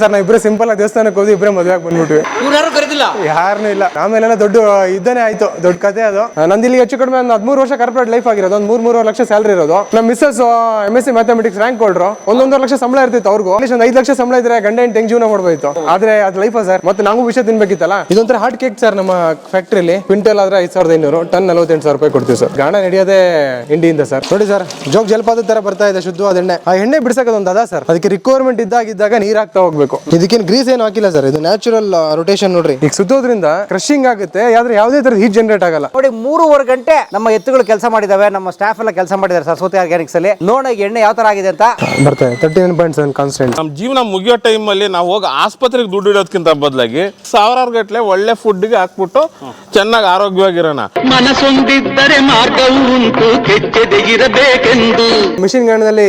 Sir ನಾವು ಇಬ್ಬರು simple ಆಗಿ ದೇವಸ್ಥಾನಕ್ಕೆ ಹೋಗಿ ಇಬ್ಬರೇ ಮದುವೆ ಆಗಿ ಬಂದ್ಬಿಟ್ವಿ. ಯಾರು ಕರೀತಿಲ್ಲ? ಯಾರನ್ನೂ ಇಲ್ಲ. ಆಮೇಲೆ ದೊಡ್ಡ ಇದ್ದಾನೆ ಆಯ್ತು ದೊಡ್ಡ ಕತೆ ಅದು. ನಂದು ಇಲ್ಲಿ ಹೆಚ್ಚು ಕಡಿಮೆ ಒಂದು ಹದಿಮೂರು ವರ್ಷ ಕಾರ್ಪೊರೇಟ್ ಲೈಫ್ ಆಗಿರೋದು ಒಂದು ಮೂರ್ ಮೂರುವರೆ ಲಕ್ಷ ಸ್ಯಾಲರಿ ಇರೋದು. ನಮ್ಮ Mrs M S C mathematics rank ಕೊಡ್ರು ಒಂದೊಂದು ಲಕ್ಷ ಸಂಬಳ ಇರ್ತಿತ್ತು ಅವ್ರಿಗೂ. ಅಲ್ಲಿ ಒಂದು ಐದು ಲಕ್ಷ ಸಂಬಳ ಇದ್ರೆ ಗಂಡ ಹೆಂಗ್ ಹೆಂಗ್ ಜೀವನ ಮಾಡ್ಬೋದಿತ್ತು. ಆದ್ರೆ ಅದು ಲೈಫ್ ಸರ್ ಮತ್ತೆ ನಾವು ವಿಷಯ ತಿನ್ಬೇಕಿತ್ತಲ್ಲ? ಇದೊಂಥರ ಹಾರ್ಟ್ ಕೇಕ್ ಸರ್ ನಮ್ಮ ಫ್ಯಾಕ್ಟ್ರಿಲಿ ಕ್ವಿಂಟಲ್ ಆದ್ರೆ ಐದು ಸಾವಿರದ ಐನೂರು ಟನ್ ನಲವತ್ತೆಂಟು ಸಾವಿರ ರೂಪಾಯಿ ಕೊಡ್ತೀವಿ ಸರ್ ಗಾಣ ನಡೆಯೋದೇ ಇಂಡಿಯಿಂದ ಸರ್ ನೋಡಿ ಸರ್ ಜೋಗ ಜಲಪಾತದ ತರ ಬರ್ತಾ ಇದೆ ಶುದ್ಧವಾದ ಎಣ್ಣೆ. ಆ ಎಣ್ಣೆ ಬಿಡ್ಸಕ್ಕೆ ಒಂದು ಅದ ಸರ್ ಅದಕ್ಕೆ ರಿಕ್ವೈರ್ಮೆಂಟ್ ಇದ್ದಾಗಿದ್ದಾಗ ನೀರ್ ಹಾಕ್ತಾ ಹೋಗ್ಬೇಕು. ಇದಕ್ಕೇನು ಗ್ರೀಸ್ ಏನು ಹಾಕಿಲ್ಲ ಸರ್ ಇದು ನ್ಯಾಚುರಲ್ ರೊಟೇಷನ್ ನೋಡ್ರಿ. ಈಗ ಸುತ್ತೋದ್ರಿಂದ ಕ್ರಶಿಂಗ್ ಆಗುತ್ತೆ. ಆದ್ರೆ ಯಾವುದೇ ತರದ ಹೀಟ್ ಜನರೇಟ್ ಆಗಲ್ಲ. ನೋಡಿ ಮೂರುವರೆ ಗಂಟೆ ನಮ್ಮ ಎತ್ತುಗಳು ಕೆಲಸ ಮಾಡಿದಾವೆ. ನಮ್ಮ ಸ್ಟಾಫ್ ಎಲ್ಲ ಕೆಲಸ ಮಾಡಿದ್ದಾರೆ ಸರಸ್ವತಿ ಆರ್ಗ್ಯಾನಿಕ್ಸ್ ಅಲ್ಲಿ. ನೋಡ ಎಣ್ಣೆ ಯಾವ ತರ ಆಗಿದೆ ಅಂತ? ಬರ್ತಾರೆ. Thirty nine point seven constant ನಮ್ಮ ಜೀವನ ಮುಗಿಯೋ ಟೈಮಲ್ಲಿ ನಾವು ಹೋಗಿ ಆಸ್ಪತ್ರೆಗೆ ದುಡ್ಡು ಇಡೋದಕ್ಕಿಂತ ಬದಲಾಗಿ ಸಾವಿರಾರು ಗಟ್ಟಲೆ ಒಳ್ಳೆ ಫುಡ್ಗೆ ಹಾಕ್ಬಿಟ್ಟು ಚೆನ್ನಾಗಿ ಆರೋಗ್ಯವಾಗಿರೋಣ. ಮನಸ್ಸೊಂದಿದ್ದರೆ ಮಾರ್ಗವು ಉಂಟು ಕೆಚ್ಚದೆಗಿರಬೇಕೆಂದು ಮಿಷಿನ್ ಗಾಣದಲ್ಲಿ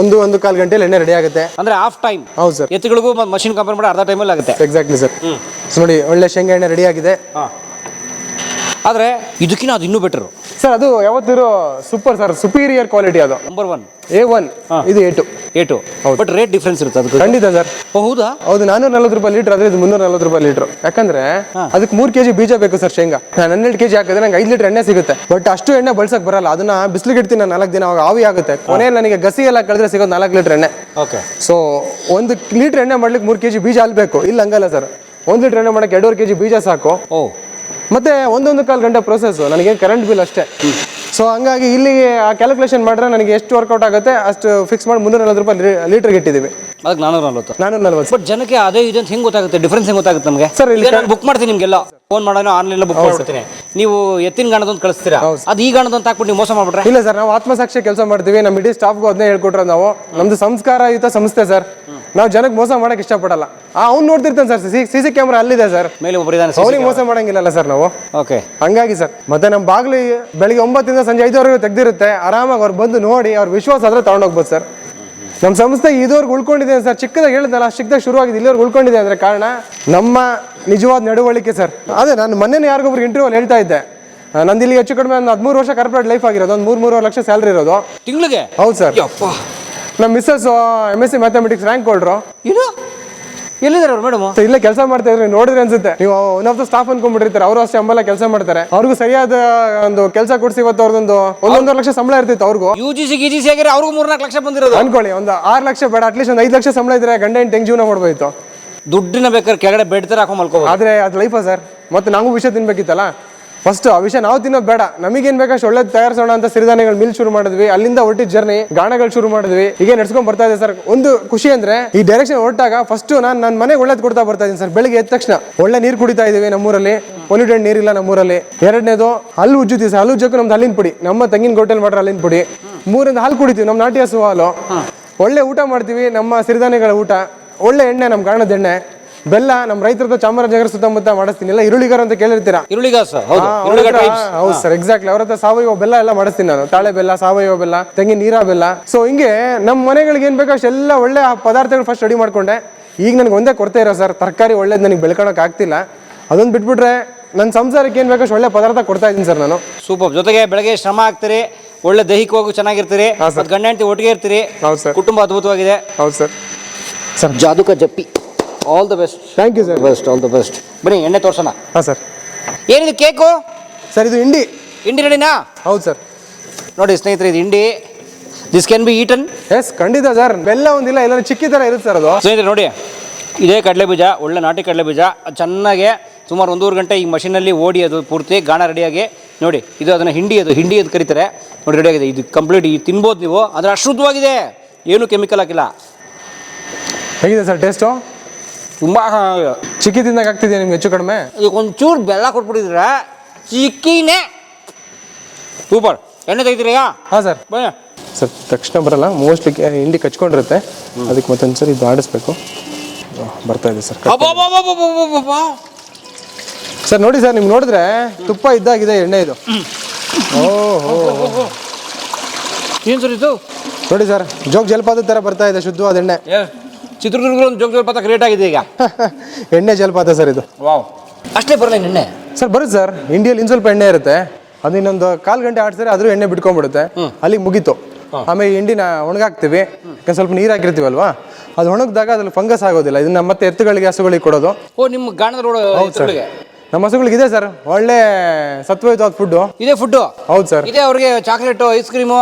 ಒಂದು ಒಂದು ಕಾಲು ಗಂಟೆಯಲ್ಲಿ ಎಣ್ಣೆ ರೆಡಿ ಆಗುತ್ತೆ. ಅಂದ್ರೆ ಹಾಫ್ ಟೈಮ್ ಹೌದು ಸರ್ ಎತ್ತುಗಳಿಗೂ ಮಷಿನ್ ಕಂಪೇರ್ ಮಾಡಿ ಅರ್ಧ ಟೈಮಲ್ಲಿ ಆಗುತ್ತೆ. ಎಕ್ಸಾಕ್ಟ್ಲಿ ಸರ್ ನೋಡಿ ಒಳ್ಳೆ ಶೇಂಗಾ ಎಣ್ಣೆ ರೆಡಿ ಆಗಿದೆ. ಆದರೆ ಇದಕ್ಕಿಂತ ಅದು ಇನ್ನೂ ಬೆಟರ್ ಸರ್ ಅದು ಯಾವತ್ತಿರೋ ಸೂಪರ್ ಸರ್ ಸುಪೀರಿಯರ್ ಕ್ವಾಲಿಟಿ ಅದು. ನಂಬರ್ ಒನ್ ಎ ಒನ್ ಇದು A two A two but rate difference ಇರುತ್ತೆ ಅದು ಖಂಡಿತ ಸರ್ ಹೌದಾ? ಹೌದು ನಾನೂರ ನಲ್ವತ್ತು ರೂಪಾಯಿ ಲೀಟರ್ ಆದ್ರೆ ಇದು ಮುನ್ನೂರ ನಲ್ವತ್ತು ರೂಪಾಯಿ ಲೀಟರ್ ಯಾಕಂದ್ರೆ ಅದಕ್ಕೆ ಮೂರು ಕೆಜಿ ಬೀಜ ಬೇಕು ಸರ್ ಶೇಂಗಾ. ನಾನು ಹನ್ನೆರಡು ಕೆಜಿ ಹಾಕಿದ್ರೆ ನಂಗೆ ಐದು ಲೀಟರ್ ಎಣ್ಣೆ ಸಿಗುತ್ತೆ. ಬಟ್ ಅಷ್ಟು ಎಣ್ಣೆ ಬಳಸಕ್ ಬರಲ್ಲ. ಅದನ್ನ ಬಿಸಿಲಿಗೆ ಇಡ್ತೀನಿ ನಾನು ನಾಲ್ಕು ದಿನ ಅವಾಗ ಆವಿ ಆಗುತ್ತೆ. ಕೊನೆಯಲ್ಲಿ ನನಗೆ ಗಸಿ ಎಲ್ಲ ಕಳೆದ್ರೆ ಸಿಗೋದು ನಾಲ್ಕು ಲೀಟರ್ ಎಣ್ಣೆ. ಓಕೆ ಸೊ ಒಂದು ಲೀಟರ್ ಎಣ್ಣೆ ಮಾಡ್ಲಿಕ್ಕೆ ಮೂರು ಕೆಜಿ ಬೀಜ ಅಲ್ಬೇಕು ಇಲ್ಲ ಹಂಗಲ್ಲ ಸರ್ ಒಂದು ಲೀಟರ್ ಎಣ್ಣೆ ಮಾಡಕ್ಕೆ ಎರಡೂವರೆ ಕೆಜಿ ಬೀಜ ಸಾಕು. ಓ. ಮತ್ತೆ ಒಂದೊಂದು ಕಾಲು ಗಂಟೆ ಪ್ರೊಸೆಸ್ ನನಗೆ ಕರೆಂಟ್ ಬಿಲ್ ಅಷ್ಟೇ. ಸೊ ಹಂಗಾಗಿ ಇಲ್ಲಿಗೆ ಆ ಕ್ಯಾಲ್ಕುಲೇಷನ್ ಮಾಡಿದ್ರೆ ನನಗೆ ಎಷ್ಟು ವರ್ಕೌಟ್ ಆಗುತ್ತೆ, ಅಷ್ಟು ಫಿಕ್ಸ್ ಮಾಡಿ ಮುನ್ನೂರ ನಲ್ವತ್ತು ರೂಪಾಯಿ ಲೀಟರ್ಗೆ ಇಟ್ಟಿದ್ದೀವಿ. ಅದಕ್ಕೆ ನಾನೂರ ನಲ್ವತ್ತು ನಾನೂರ ನಲ್ವತ್ತು ಬಟ್ ಜನಕ್ಕೆ ಅದೇ ಇದೆ ಅಂತ ಹೆಂಗ್ ಗೊತ್ತಾಗುತ್ತೆ? ಡಿಫ್ರೆನ್ಸ್ ಹೆಂಗೆ ಗೊತ್ತಾಗುತ್ತೆ ನಮಗೆ? ಸರ್ ಇಲ್ಲಿ ಬುಕ್ ಮಾಡ್ತೀನಿ ನಿಮಗೆಲ್ಲ. ಫೋನ್ ಮಾಡೋಣ ಆನ್ಲೈನ್ ಬುಕ್ ಮಾಡ್ತೀನಿ ನೀವು ಎತ್ತಿನ ಗಾಣದೊಂದು ಕಳಿಸ್ತೀರಾ? ಅದು ಈ ಗಾಣದೊಂದು ಹಾಕ್ಬಿಟ್ಟು ನೀವು ಮೋಸ ಮಾಡ್ಬಿಟ್ರೆ? ಇಲ್ಲ ಸರ್ ನಾವು ಆತ್ಮಸಾಕ್ಷಿ ಕೆಲಸ ಮಾಡ್ತೀವಿ. ನಮ್ಮ ಇಡೀ ಸ್ಟಾಫ್ಗೂ ಅದನ್ನೇ ಹೇಳ್ಕೊಟ್ರೆ ನಾವು. ನಮ್ದು ಸಂಸ್ಕಾರಯುತ ಸಂಸ್ಥೆ ಸರ್. ನಾವು ಜನಕ್ಕೆ ಮೋಸ ಮಾಡಕ್ಕೆ ಇಷ್ಟಪಡಲ್ಲ. ಆ ಅವ್ನು ನೋಡ್ತಿರ್ತಾನೆ ಸರ್. ಸಿ ಸಿ ಕ್ಯಾಮ್ರಾ ಅಲ್ಲಿದೆ ಸರ್. ಮೇಲೆ ಒಬ್ಬರಿದ್ದಾನೆ ಅವ್ನಿಗೆ ಮೋಸ ಮಾಡಂಗಿಲ್ಲಲ್ಲ ಸರ್ ನಾವು. ಓಕೆ ಹಂಗಾಗಿ ಸರ್ ಮತ್ತೆ ನಮ್ಮ ಬಾಗ್ಲಿ ಬೆಳಿಗ್ಗೆ ಒಂಬತ್ತರಿಂದ ಸಂಜೆ ಐದುವರೆಗೂ ತೆಗ್ದಿರುತ್ತೆ. ಆರಾಮಾಗಿ ಅವ್ರು ಬಂದು ನೋಡಿ ಅವ್ರ ವಿಶ್ವಾಸ ಆದ್ರೆ ತಗೊಂಡೋಗ್ಬೋದು ಸರ್. ನಮ್ಮ ಸಂಸ್ಥೆ ಇದುವರೆಗೆ ಉಳ್ಕೊಂಡಿದೆ ಸರ್. ಚಿಕ್ಕದಾಗ ಹೇಳಿದ್ನಲ್ಲ ಚಿಕ್ಕದಾಗ ಶುರುವಾಗಿದೆ ಇಲ್ಲಿವರೆಗೆ ಉಳ್ಕೊಂಡಿದೆ ಅಂದ್ರೆ ಕಾರಣ ನಮ್ಮ ನಿಜವಾದ ನಡವಳಿಕೆ ಸರ್. ಅದೇ ನಾನು ಮೊನ್ನೆ ಯಾರಿಗೊಬ್ರು ಇಂಟರ್ವ್ಯೂಲ್ ಹೇಳ್ತಾ ಇದ್ದೆ. ನಂದು ಇಲ್ಲಿ ಹೆಚ್ಚು ಕಡಿಮೆ ಒಂದು ಹದಿಮೂರು ವರ್ಷ ಕಾರ್ಪೊರೇಟ್ ಲೈಫ್ ಆಗಿರೋದು ಒಂದು ಮೂರು ಮೂರುವರೆ ಲಕ್ಷ ಸ್ಯಾಲ್ರಿ ಇರೋದು. ತಿಂಗಳಿಗೆ? ಹೌದು ಸರ್. ನಮ್ಮ Mrs M S C mathematics rank ಕೊಡ್ರು ಏನು? ಎಲ್ಲಿದ್ದಾರೆ ಅವ್ರು ಮೇಡಮ್ ಇಲ್ಲೇ ಕೆಲಸ ಮಾಡ್ತಾ ಇದ್ರೆ ನೋಡಿದ್ರೆ ಅನ್ಸುತ್ತೆ. ನೀವು ಒನ್ ಆಫ್ ದ ಸ್ಟಾಫ್ ಅನ್ಕೊಂಡ್ಬಿಟ್ಟಿರ್ತಾರೆ ಅವರು ಅಷ್ಟೇ ಅಂಬಲ ಕೆಲಸ ಮಾಡ್ತಾರೆ. ಅವ್ರಿಗೂ ಸರಿಯಾದ ಒಂದು ಕೆಲಸ ಕೊಡಿಸಿ ಇವತ್ತು ಅವ್ರದೊಂದು ಒಂದೊಂದು ಲಕ್ಷ ಸಂಬಳ ಇರ್ತಿತ್ತು ಅವ್ರಿಗೂ. ಯು ಜಿ ಸಿ ಗಿ ಜಿ ಸಿ ಆಗಿರೋ ಅವ್ರಿಗೂ ಮೂರ್ನಾಲ್ಕು ಲಕ್ಷ ಬಂದಿರೋದು. ಅನ್ಕೊಳ್ಳಿ ಒಂದು ಆರು ಲಕ್ಷ ಬೇಡ ಅಟ್ಲೀಸ್ಟ್ ಒಂದು ಐದು ಲಕ್ಷ ಸಂಬಳ ಇದ್ರೆ ಗಂಡ ಹೆಂಗ್ ಹೆಂಗ್ ಜೀವನ ಮಾಡ್ಬೋದಿತ್ತು. ದುಡ್ಡಿನ ಬೇಕಾದ್ರೆ ಕೆಳಗಡೆ ಬೆಡ್ ತರ ಹಾಕೊಂಡ್ ಮಲ್ಕೋಬೋದು. ಆದ್ರೆ ಅದು ಲೈಫಾ ಸರ್. ಮತ್ತೆ ನಾವು ವಿಷಯ ತಿನ್ಬೇಕಿತ್ತಲ್ಲ? ಫಸ್ಟ್ ಆ ವಿಷಯ ನಾವು ತಿನ್ನೋದು ಬೇಡ. ನಮಗೇನ್ ಬೇಕಷ್ಟು ಒಳ್ಳೇದು ತಯಾರಿಸೋಣ ಅಂತ ಸಿರಿಧಾನ್ಯಗಳು ಮಿಲ್ ಶುರು ಮಾಡಿದ್ವಿ. ಅಲ್ಲಿಂದ ಹೊರಟಿದ್ ಜರ್ನಿ ಗಾಣಗಳು ಶುರು ಮಾಡಿದ್ವಿ. ಹೀಗೆ ನಡ್ಸ್ಕೊಂಡ್ ಬರ್ತಾ ಇದೆ ಸರ್ ಒಂದು ಖುಷಿ ಅಂದ್ರೆ ಈ ಡೈರೆಕ್ಷನ್ ಹೊರಟಾಗ ಫಸ್ಟ್ ನಾನು ನನ್ನ ಮನೆಗೆ ಒಳ್ಳೇದು ಕೊಡ್ತಾ ಬರ್ತಾ ಇದ್ದೀನಿ ಸರ್ ಬೆಳಿಗ್ಗೆ ಎದ್ದ ತಕ್ಷಣ ಒಳ್ಳೆ ನೀರು ಕುಡಿತಾ ಇದೀವಿ ನಮ್ಮೂರಲ್ಲಿ. ಪೊಲ್ಯೂಟೆಡ್ ನೀರಿಲ್ಲ ನಮ್ಮೂರಲ್ಲಿ. ಎರಡನೇದು ಹಲ್ಲು ಉಜ್ಜುತ್ತೀವಿ ಸರ್ ಹಲ್ಲು ಉಜ್ಜಕ್ಕೂ ನಮ್ದು ಅಲ್ಲಿನ ಪುಡಿ. ನಮ್ಮ ತಂಗಿನ ಗೋಟೆಲ್ ಮಾಡ್ರೆ ಅಲ್ಲಿನ ಪುಡಿ. ಮೂರಿಂದ ಹಾಲು ಕುಡಿತೀವಿ. ನಮ್ಮ ನಾಟಿ ಹಸು ಹಾಲು. ಒಳ್ಳೆ ಊಟ ಮಾಡ್ತೀವಿ. ನಮ್ಮ ಸಿರಿಧಾನ್ಯಗಳ ಊಟ. ಒಳ್ಳೆ ಎಣ್ಣೆ ನಮ್ಮ ಗಾಣದ ಎಣ್ಣೆ. ಬೆಲ್ಲ ನಮ್ಮ ರೈತರದ ಚಾಮರಾಜನಗರ ಸುತ್ತಮುತ್ತ ಮಾಡಿಸ್ತೀನಿ. ಎಲ್ಲ ಈರುಳ್ಳಿಗಾರ ಅಂತ ಕೇಳಿರ್ತೀರಾ? ಈರುಳ್ಳಿಗಾಸ ಹೌದು. ಸರ್ ಎಕ್ಸಾಕ್ಟ್ಲಿ ಅವ್ರ ಹತ್ರ ಸಾವಯವ ಬೆಲ್ಲ ಎಲ್ಲ ಮಾಡಿಸ್ತೀನಿ ನಾನು. ತಾಳೆ ಬೆಲ್ಲ ಸಾವಯವ ಬೆಲ್ಲ ತೆಂಗಿನ ನೀರ ಬೆಲ್ಲ. ಸೊ ಹಿಂಗೆ ನಮ್ಮ ಮನೆಗಳಿಗೆ ಏನ್ ಬೇಕು ಅಷ್ಟೆಲ್ಲ ಒಳ್ಳೆ ಆ ಪದಾರ್ಥಗಳು ಫಸ್ಟ್ ರೆಡಿ ಮಾಡ್ಕೊಂಡೆ. ಈಗ ನನಗೆ ಒಂದೇ ಕೊರತೆ ಇರೋ ಸರ್ ತರಕಾರಿ ಒಳ್ಳೇದು ನನಗೆ ಬೆಳ್ಕೊಳಕ್ ಆಗ್ತಿಲ್ಲ. ಅದೊಂದು ಬಿಟ್ಬಿಟ್ರೆ ನನ್ನ ಸಂಸಾರಕ್ಕೆ ಏನ್ ಬೇಕಷ್ಟು ಒಳ್ಳೆ ಪದಾರ್ಥ ಕೊಡ್ತಾ ಇದ್ದೀನಿ ಸರ್ ನಾನು. ಸೂಪರ್. ಜೊತೆಗೆ ಬೆಳಗ್ಗೆ ಶ್ರಮ ಆಗ್ತೀರಿ ಒಳ್ಳೆ ದೈಹಿಕವಾಗಿ ಚೆನ್ನಾಗಿರ್ತೀರಿ ಹಾ, ಸರ್. ಮತ್ತೆ ಗಂಡ ಹೆಂಡತಿ ಒಟ್ಟಿಗೆ ಇರ್ತೀರಿ. ಹೌದು ಸರ್. ಕುಟುಂಬ ಅದ್ಭುತವಾಗಿದೆ. ಹೌದು ಸರ್. ಜಾದುಕ ಜಪ್ಪಿ. All the best thank you sir best all the best ಬನ್ನಿ ಎಣ್ಣೆ ತೋರ್ಸೋಣ. ಹಾಂ ಸರ್ ಏನಿದು ಕೇಕು? ಸರ್ ಇದು ಇಂಡಿ ಇಂಡಿ ರೆಡಿನಾ? ಹೌದು ಸರ್ ನೋಡಿ ಸ್ನೇಹಿತರೆ ಇದು ಇಂಡಿ this can be eaten yes ಖಂಡಿತ ಸರ್ ಬೆಲ್ಲ ಒಂದಿಲ್ಲ ಎಲ್ಲ ಚಿಕ್ಕಿ ಥರ ಇರುತ್ತೆ ಸರ್ ಅದು. ಸ್ನೇಹಿತರೆ ನೋಡಿ. ಇದೇ ಕಡಲೆ ಬೀಜ ಒಳ್ಳೆ ನಾಟಿ ಕಡಲೆ ಬೀಜ ಅದ್ ಚೆನ್ನಾಗೆ ಸುಮಾರು ಒಂದೂವರೆ ಗಂಟೆ ಈ ಮಷಿನಲ್ಲಿ ಓಡಿ ಅದು ಪೂರ್ತಿ ಗಾಣ ರೆಡಿಯಾಗಿ ನೋಡಿ ಇದು ಅದನ್ನು ಹಿಂಡಿ ಅದು ಹಿಂಡಿ ಅದು ಕರೀತಾರೆ. ನೋಡಿ ರೆಡಿಯಾಗಿದೆ ಇದು ಕಂಪ್ಲೀಟ್ ಇದು ತಿನ್ಬೋದು ನೀವು. ಅದರ ಅಶುದ್ಧವಾಗಿದೆ ಏನು ಕೆಮಿಕಲ್ ಹಾಕಿಲ್ಲ. ಹೇಗಿದೆ ಸರ್ ಟೇಸ್ಟು ತುಂಬ ಚಿಕ್ಕಿ ತಿಂದಾಗ ಆಗ್ತಿದೆಯಾ ನಿಮ್ಗೆ ಹೆಚ್ಚು ಕಡಿಮೆ? ಈಗ ಒಂಚೂರು ಬೆಲ್ಲ ಕೊಟ್ಬಿಟ್ಟಿದ್ರೆ ಚಿಕ್ಕಿನೇ. ಸೂಪರ್ ಎಣ್ಣೆ ತೆಗಿತೀರಾ ಹಾಂ ಸರ್ ಬನ್ನಿ. ಸರ್ ತಕ್ಷಣ ಬರಲ್ಲ ಮೋಸ್ಟ್ಲಿ ಹಿಂಡಿ ಕಚ್ಕೊಂಡಿರುತ್ತೆ. ಅದಕ್ಕೆ ಮತ್ತೊಂದು ಸರಿ ಇದು ಆಡಿಸ್ಬೇಕು. ಬರ್ತಾ ಇದೆ ಸರ್. ಸರ್ ನೋಡಿ ಸರ್ ನಿಮ್ಗೆ ನೋಡಿದ್ರೆ ತುಪ್ಪ ಇದ್ದಾಗಿದೆ ಎಣ್ಣೆ ಇದು. ಓಹೋ. ಏನು ಸರ್ ಇದು? ನೋಡಿ ಸರ್ ಜೋಗ ಜಲಪಾತದ ಥರ ಬರ್ತಾ ಇದೆ ಶುದ್ಧವಾದ ಎಣ್ಣೆ. ಚಿತ್ರದುರ್ಗದ ಒಂದು ಜೋಗ ಜಲಪಾತ ಕ್ರಿಯೇಟ್ ಆಗಿದೆ ಈಗ. ಎಣ್ಣೆ ಜಲಪಾತ ಸರ್ ಇದು. ವಾವ್ ಅಷ್ಟೇ ಬರಲ್ಲ ಎಣ್ಣೆ? ಸರ್ ಬರುತ್ತೆ ಸರ್. ಇಂಡಿಯಲ್ಲಿ ಇನ್ನು ಸ್ವಲ್ಪ ಎಣ್ಣೆ ಇರುತ್ತೆ. ಅದು ಇನ್ನೊಂದು ಕಾಲು ಗಂಟೆ ಆಡ್ಸಿದ್ರೆ ಅದ್ರೂ ಎಣ್ಣೆ ಬಿಟ್ಕೊಂಡ್ಬಿಡುತ್ತೆ. ಅಲ್ಲಿಗೆ ಮುಗೀತು. ಆಮೇಲೆ ಹಿಂಡಿನ ಒಣಗಾಕ್ತಿವಿ. ಸ್ವಲ್ಪ ನೀರು ಹಾಕಿರ್ತೀವಲ್ವಾ? ಅದು ಒಣಗಿದಾಗ ಅದ್ರಲ್ಲಿ ಫಂಗಸ್ ಆಗೋದಿಲ್ಲ. ಇದನ್ನ ಮತ್ತೆ ಎತ್ತುಗಳಿಗೆ ಹಸುಗಳಿಗೆ ಕೊಡೋದು. ಓ ನಿಮ್ಮ ಗಾಣದ ರೋಡ್. ನಮ್ಮ ಹಸುಗಳಿಗೆ ಇದೆ ಸರ್. ಒಳ್ಳೆ ಸತ್ವಯುತವಾದ ಫುಡ್ ಇದೇ ಫುಡ್ ಹೌದು ಸರ್. ಇದೇ ಅವ್ರಿಗೆ ಚಾಕ್ಲೇಟ್ ಐಸ್ ಕ್ರೀಮು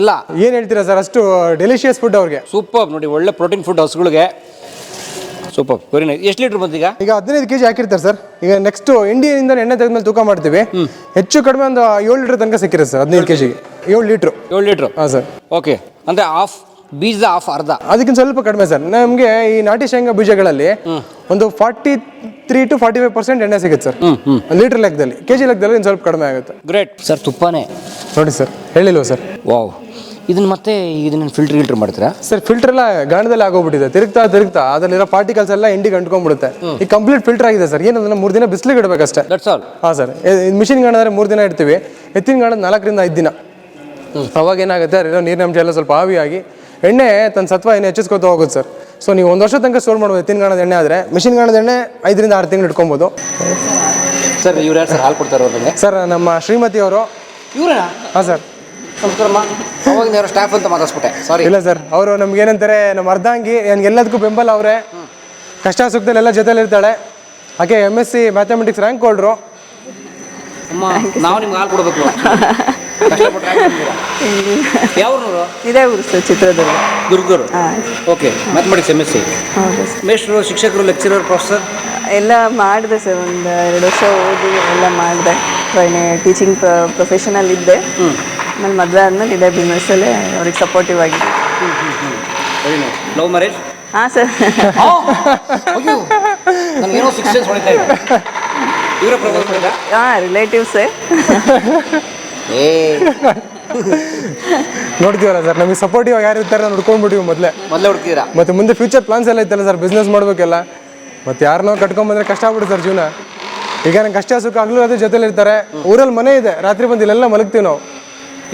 ಎಲ್ಲ. ಏನು ಹೇಳ್ತೀರಾ ಸರ್? ಅಷ್ಟು ಡೆಲಿಷಿಯಸ್ ಫುಡ್ ಅವ್ರಿಗೆ. ಸೂಪರ್ ನೋಡಿ ಒಳ್ಳೆ ಪ್ರೋಟೀನ್ ಫುಡ್ ಹಸುಗಳಿಗೆ. ಸೂಪರ್ ವೆರಿ ನೈಸ್ ಎಷ್ಟು ಲೀಟ್ರ್ ಬಂತು ಈಗ ಈಗ ಹದಿನೈದು ಕೆಜಿ ಹಾಕಿರ್ತಾರೆ ಸರ್. ಈಗ ನೆಕ್ಸ್ಟ್ ಇಂಡಿಯಿಂದ ಎಣ್ಣೆ ತೆಗೆದ್ಮೇಲೆ ತೂಕ ಮಾಡ್ತೀವಿ. ಹೆಚ್ಚು ಕಡಿಮೆ ಒಂದು ಏಳು ಲೀಟರ್ ತನಕ ಸಿಕ್ಕಿರುತ್ತೆ ಸರ್ ಹದಿನೈದು ಕೆಜಿಗೆ. ಏಳು ಲೀಟ್ರು ಏಳು ಲೀಟ್ರು ಹಾಂ ಸರ್. ಓಕೆ ಅಂದರೆ ಆಫ್ ಬೀಜದ ಆಫ್ ಅರ್ಧ. ಅದಕ್ಕಿಂತ ಸ್ವಲ್ಪ ಕಡಿಮೆ ಸರ್. ನಮಗೆ ಈ ನಾಟಿ ಶೇಂಗಾ ಬೀಜಗಳಲ್ಲಿ ಒಂದು forty three to forty five percent ಎಣ್ಣೆ ಸಿಗುತ್ತೆ ಸರ್. ಲೀಟರ್ ಲೆಕ್ಕದಲ್ಲಿ ಕೆ ಜಿ ಲೆಕ್ಕದಲ್ಲಿ ಸ್ವಲ್ಪ ಕಡಿಮೆ ಆಗುತ್ತೆ. ಗ್ರೇಟ್. ಸರ್ ತುಪ್ಪನೇ? ನೋಡಿ ಸರ್ ಹೇಳಿಲ್ವ ಸರ್? ವಾವ್. ಇದನ್ನ ಮತ್ತೆ ಇದನ್ನ ಫಿಲ್ಟರ್ ಗಿಲ್ಟರ್ ಮಾಡ್ತೀರಾ? ಸರ್ ಫಿಲ್ಟರ್ ಎಲ್ಲ ಗಾಣದಲ್ಲಿ ಆಗೋಗ್ಬಿಟ್ಟಿದೆ. ತಿರುಗ್ತಾ ತಿರುಗ್ತಾ ಅದರಲ್ಲಿರೋ ಪಾರ್ಟಿಕಲ್ಸ್ ಎಲ್ಲ ಇಂಡಿಗೆ ಅಂಟ್ಕೊಂಡ್ಬಿಡುತ್ತೆ ಈ ಕಂಪ್ಲೀಟ್ ಫಿಲ್ಟರ್ ಆಗಿದೆ ಸರ್. ಏನಂದ್ರೆ ಮೂರು ದಿನ ಬಿಸಿಲಿಗೆ ಇಡಬೇಕಷ್ಟೇ. ದಟ್ಸ್ ಆಲ್ ಹಾಂ ಸರ್. ಮಿಷಿನ್ ಗಾಣದ್ರೆ ಮೂರು ದಿನ ಇಡ್ತೀವಿ. ಎತ್ತಿನ ಗಾಣದ ನಾಲ್ಕರಿಂದ ಐದು ದಿನ. ಅವಾಗ ಏನಾಗುತ್ತೆ? ಅಲ್ಲಿರೋ ನೀರಿನ ಅಂಶ ಎಲ್ಲ ಸ್ವಲ್ಪ ಆವಿಯಾಗಿ ಎಣ್ಣೆ ತನ್ನ ಸತ್ವ ಏನು ಹೆಚ್ಚಿಸ್ಕೊತಾ ಹೋಗುತ್ತೆ ಸರ್. ಸೊ ನೀವು ಒಂದು ವರ್ಷ ತನಕ ಸ್ಟೋರ್ ಮಾಡ್ಬೋದು ಎತ್ತಿನ ಗಾಣದ ಎಣ್ಣೆ ಆದರೆ. ಮಿಷಿನ್ ಗಾಣದ ಎಣ್ಣೆ ಐದರಿಂದ ಆರು ತಿಂಗಳು ಇಟ್ಕೊಬೋದು ಸರ್ ಇವ್ರು ಯಾರು ಸರ್ ಹಾಲು ಕೊಡ್ತಾರೋ ಅದನ್ನೇ ಸರ್ ನಮ್ಮ ಶ್ರೀಮತಿ ಅವರು. ಇವರಾ ಹಾಂ ಸರ್. ನಮಸ್ಕಾರ ಸ್ಟಾಫ್ ಅಂತ ಮಾತಾಡ್ಸ್ಬಿಟ್ಟೆ. ಸಾರಿ ಇಲ್ಲ ಸರ್. ಅವರು ನಮ್ಗೆ ಏನಂತಾರೆ ನಮ್ಮ ಅರ್ಧಾಂಗಿ ನನಗೆ ಎಲ್ಲದಕ್ಕೂ ಬೆಂಬಲ ಅವರೇ. ಕಷ್ಟ ಸುಖದಲ್ಲಿ ಎಲ್ಲ ಜೊತೆಲಿ ಇರ್ತಾಳೆ. ಆಕೆ M S C mathematics rank ಕೊಡ್ರು ಅಮ್ಮ ನಾವು ನಿಮ್ಗೆ ಹಾಲು ಕೊಡಬೇಕು. ಯಾವ ಇದೇ ಊರು ಸರ್ ಚಿತ್ರದುರ್ಗ. ದುರ್ಗರು? ಹಾಂ okay mathematics M S C ಹೌದು ಸರ್. ಮೇಷ್ಟ್ರು ಶಿಕ್ಷಕರು ಲೆಕ್ಚರರ್ ಪ್ರೊಫೆಸರ್ ಎಲ್ಲ ಮಾಡಿದೆ ಸರ್ ಒಂದು ಎರಡು ವರ್ಷ ಓದಿ ಎಲ್ಲ ಮಾಡಿದೆ. ಟ್ರೈನಿ ಟೀಚಿಂಗ್ ಪ್ರೊಫೆಷನಲ್ ಇದ್ದೆ. ಆಮೇಲೆ ಮದುವೆ ಆದಮೇಲೆ ಇದೇ ಬಿಸ್ನೆಸ್ಸಲ್ಲೇ ಅವ್ರಿಗೆ ಸಪೋರ್ಟಿವ್ ಆಗಿದೆ. ವೆರಿ ನೈಸ್ ಲವ್ ಮ್ಯಾರೇಜ್ ಹಾಂ ಸರ್. ಅಯ್ಯೋ ನನಗೇನೋ ಸಿಕ್ಸ್ ಡೇಸ್ ಹೊಡಿತಾ ಇದೆ. ಇವರ ಪ್ರಪೋಸ್ ಮಾಡಿದ ಹಾಂ ರಿಲೇಟಿವ್ಸೇ ಏ. ನೋಡ್ತೀವಲ್ಲ ಸರ್ ನಮಗೆ ಸಪೋರ್ಟಿವ್ ಯಾರು ಇರ್ತಾರೆ ನೋಡ್ಕೊಂಡ್ಬಿಟ್ಟಿವಿ ಮೊದಲೇ. ಮೊದಲೇ ಹುಡುಕಿದ್ದೀರಾ ಮತ್ತೆ ಮುಂದೆ ಫ್ಯೂಚರ್ ಪ್ಲಾನ್ಸ್ ಎಲ್ಲ ಇತ್ತಲ್ಲ ಸರ್ ಬಿಸ್ನೆಸ್ ಮಾಡಬೇಕೆಲ್ಲ. ಮತ್ತೆ ಯಾರನ್ನೋ ಕಟ್ಕೊಂಬಂದ್ರೆ ಕಷ್ಟ ಆಗ್ಬಿಡುತ್ತೆ ಸರ್ ಜೀವನ. ಈಗ ನಂಗೆ ಕಷ್ಟ ಸುಖ ಆಗ್ಲೂ ಅದೇ ಜೊತೆಲಿ ಇರ್ತಾರೆ. ಊರಲ್ಲಿ ಮನೆ ಇದೆ ರಾತ್ರಿ ಬಂದು ಇಲ್ಲೆಲ್ಲ ಮಲಗ್ತೀವಿ ನಾವು.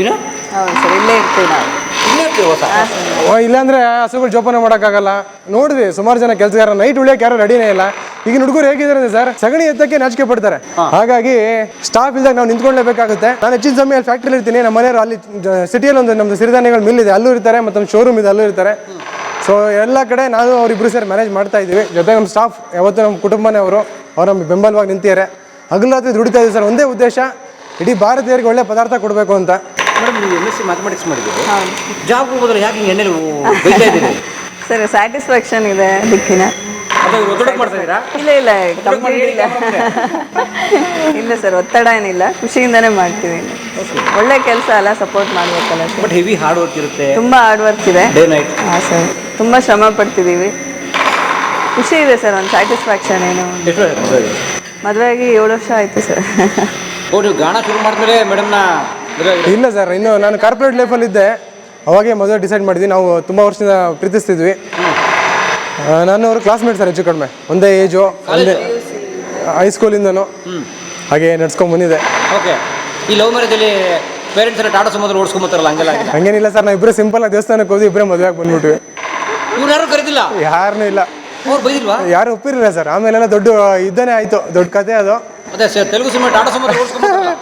ಏನು ಹೌದು ಸರ್ ಇಲ್ಲೇ ಇರ್ತೀವಿ ನಾವು. ಇಲ್ಲೇ ಇರ್ತೀವಿ ಹೊಸ? ಅವ ಇಲ್ಲಾಂದ್ರೆ ಹಸುಗಳು ಜೋಪಾನ ಮಾಡೋಕ್ಕಾಗಲ್ಲ. ನೋಡಿದ್ವಿ ಸುಮಾರು ಜನ ಕೆಲಸಗಾರ ನೈಟ್ ಉಳಿಯೋಕೆ ಯಾರು ರೆಡಿನೇ ಇಲ್ಲ. ಈಗಿನ ಹುಡುಗರು ಹೇಗಿದ್ದಾರೆ ಸರ್ ಸಗಣಿ ಎತ್ತಕ್ಕೆ ನಾಚಿಕೆ ಪಡ್ತಾರೆ. ಹಾಗಾಗಿ ಸ್ಟಾಫ್ ಇಲ್ದಾಗ ನಾವು ನಿಂತ್ಕೊಳ್ಳೇಬೇಕಾಗುತ್ತೆ ನಾನು ಹೆಚ್ಚಿನ ಸಮಯ ಫ್ಯಾಕ್ಟ್ರಿಲಿ ಫ್ಯಾಕ್ಟ್ರಿ ಇರ್ತೀನಿ ನಮ್ಮ ಮನೆಯವರು ಅಲ್ಲಿ ಸಿಟಿಯಲ್ಲಿ ಒಂದು ನಮ್ದು ಸಿರಿಧಾನ್ಯಗಳು ಮಿಲ್ ಇದೆ ಅಲ್ಲೂ ಇರ್ತಾರೆ ಮತ್ತು ನಮ್ಮ ಶೋರೂಮ್ ಇದೆ ಅಲ್ಲೂ ಇರ್ತಾರೆ. ಸೊ ಎಲ್ಲ ಕಡೆ ನಾನು ಅವರಿಬ್ಬರು ಸೇರಿ ಮ್ಯಾನೇಜ್ ಮಾಡ್ತಾ ಇದ್ದೀವಿ. ಜೊತೆಗೆ ನಮ್ಮ ಸ್ಟಾಫ್ ಯಾವತ್ತೂ ನಮ್ಮ ಕುಟುಂಬನೇ ಅವರು ಅವ್ರು ನಮ್ಮ ಬೆಂಬಲವಾಗಿ ನಿಂತಿದ್ದಾರೆ. ಹಗಲಾತ್ರಿ ದುಡಿತಾ ಇದ್ದೀವಿ ಸರ್ ಒಂದೇ ಉದ್ದೇಶ ಇಡೀ ಭಾರತೀಯರಿಗೆ ಒಳ್ಳೆ ಪದಾರ್ಥ ಕೊಡಬೇಕು ಅಂತ. ಮೇಡಮ್ ನೀವು ಎಂ ಎಸ್ ಸಿ ಮ್ಯಾಥಮೆಟಿಕ್ಸ್ ಮಾಡಿದ್ದೀವಿ ಜಾಬ್ ಹೋಗೋದ್ರೆ ಯಾಕೆ ಹಿಂಗೆ ಎಣ್ಣೆ ಬೈತಾ ಸರ್ ಸ್ಯಾಟಿಸ್ಫ್ಯಾಕ್ಷನ್ ಇದೆ ದಿಕ್ಕಿನ. ಒತ್ತಡಕ್ಕೆ ಮಾಡ್ತಾ ಇದ್ದೀರಾ ಇಲ್ಲ ಇಲ್ಲ. ಕಂಪ್ಲೀಟ್ ಇಲ್ಲ ಇಲ್ಲ ಸರ್ ಒತ್ತಡ ಏನಿಲ್ಲ. ಖುಷಿಯಿಂದನೇ ಮಾಡ್ತೀವಿ. ಒಳ್ಳೆ ಕೆಲಸ ಅಲ್ಲ ಸಪೋರ್ಟ್ ಮಾಡ್ಬೇಕಲ್ಲ ಬಟ್ ಹೆವಿ ಹಾರ್ಡ್ ವರ್ಕ್ ಇರುತ್ತೆ. ತುಂಬ ಹಾರ್ಡ್ ವರ್ಕ್ ಇದೆ. ಡೇ ನೈಟ್ ಹಾಂ ಸರ್. ತುಂಬ ಶ್ರಮ ಪಡ್ತಿದ್ದೀವಿ. ಖುಷಿ ಇದೆ ಸರ್ ಒಂದು ಸ್ಯಾಟಿಸ್ಫ್ಯಾಕ್ಷನ್ ಏನು ಮದುವೆ ಮದುವೆಯಾಗಿ ಏಳು ವರ್ಷ ಆಯಿತು ಸರ್. ಓ ನೀವು ಗಾಣ ಶುರು ಮಾಡಿದ್ಮೇಲೆ ಮೇಡಮ್ನ ಇಲ್ಲ ಸರ್ ಇನ್ನು ನಾನು ಕಾರ್ಪೊರೇಟ್ ಲೈಫಲ್ಲಿ ಇದ್ದೆ ಅವಾಗೇ ಮದುವೆ ಡಿಸೈಡ್ ಮಾಡಿದ್ವಿ. ನಾವು ತುಂಬ ವರ್ಷದಿಂದ ಪ್ರೀತಿಸ್ತಿದ್ವಿ. ನಾನು ಅವರು ಕ್ಲಾಸ್ಮೇಟ್ ಸರ್ ಹೆಚ್ಚು ಕಡಿಮೆ. ಒಂದೇ ಏಜು ಒಂದೇ ಹೈಸ್ಕೂಲಿಂದನೂ ಹಾಗೆ ನಡ್ಸ್ಕೊಂಡ್ ಬಂದಿದೆ ಓಕೆ ಈ ಲವ್ ಮ್ಯಾರೇಜಲ್ಲಿ ಪೇರೆಂಟ್ಸ್ ಎಲ್ಲ ಟಾಟಾ ಸಮುದ್ರ ಓಡಿಸ್ಕೊಂಬತ್ತಾರಲ್ಲ ಹಂಗೆಲ್ಲ ಹಂಗೇನಿಲ್ಲ ಸರ್ ನಾವು ಇಬ್ಬರೇ ಸಿಂಪಲ್ ಆಗಿ ದೇವಸ್ಥಾನಕ್ಕೆ ಹೋಗಿ ಇಬ್ಬರೇ ಮದುವೆ ಆಗಿ ಬಂದ್ಬಿಟ್ವಿ. ಇವ್ರು ಯಾರು ಕರೀತಿಲ್ಲ? ಯಾರನ್ನೂ ಇಲ್ಲ. ಅವ್ರು ಬೈದಿಲ್ವಾ? ಯಾರು ಒಪ್ಪಿರಲಿಲ್ಲ ಸರ್ ಆಮೇಲೆಲ್ಲ ದೊಡ್ಡ ಇದ್ದಾನೆ ಆಯಿತು ದೊಡ್ಡ ಕತೆ ಅದು. ಅದೇ ಸರ್ ತೆಲುಗು ಸಿನಿಮಾ ಟಾಟಾ ಸಮುದ್ರ ಓಡಿಸ್ಕೊಂಬತ್ತಾರಲ್ಲ?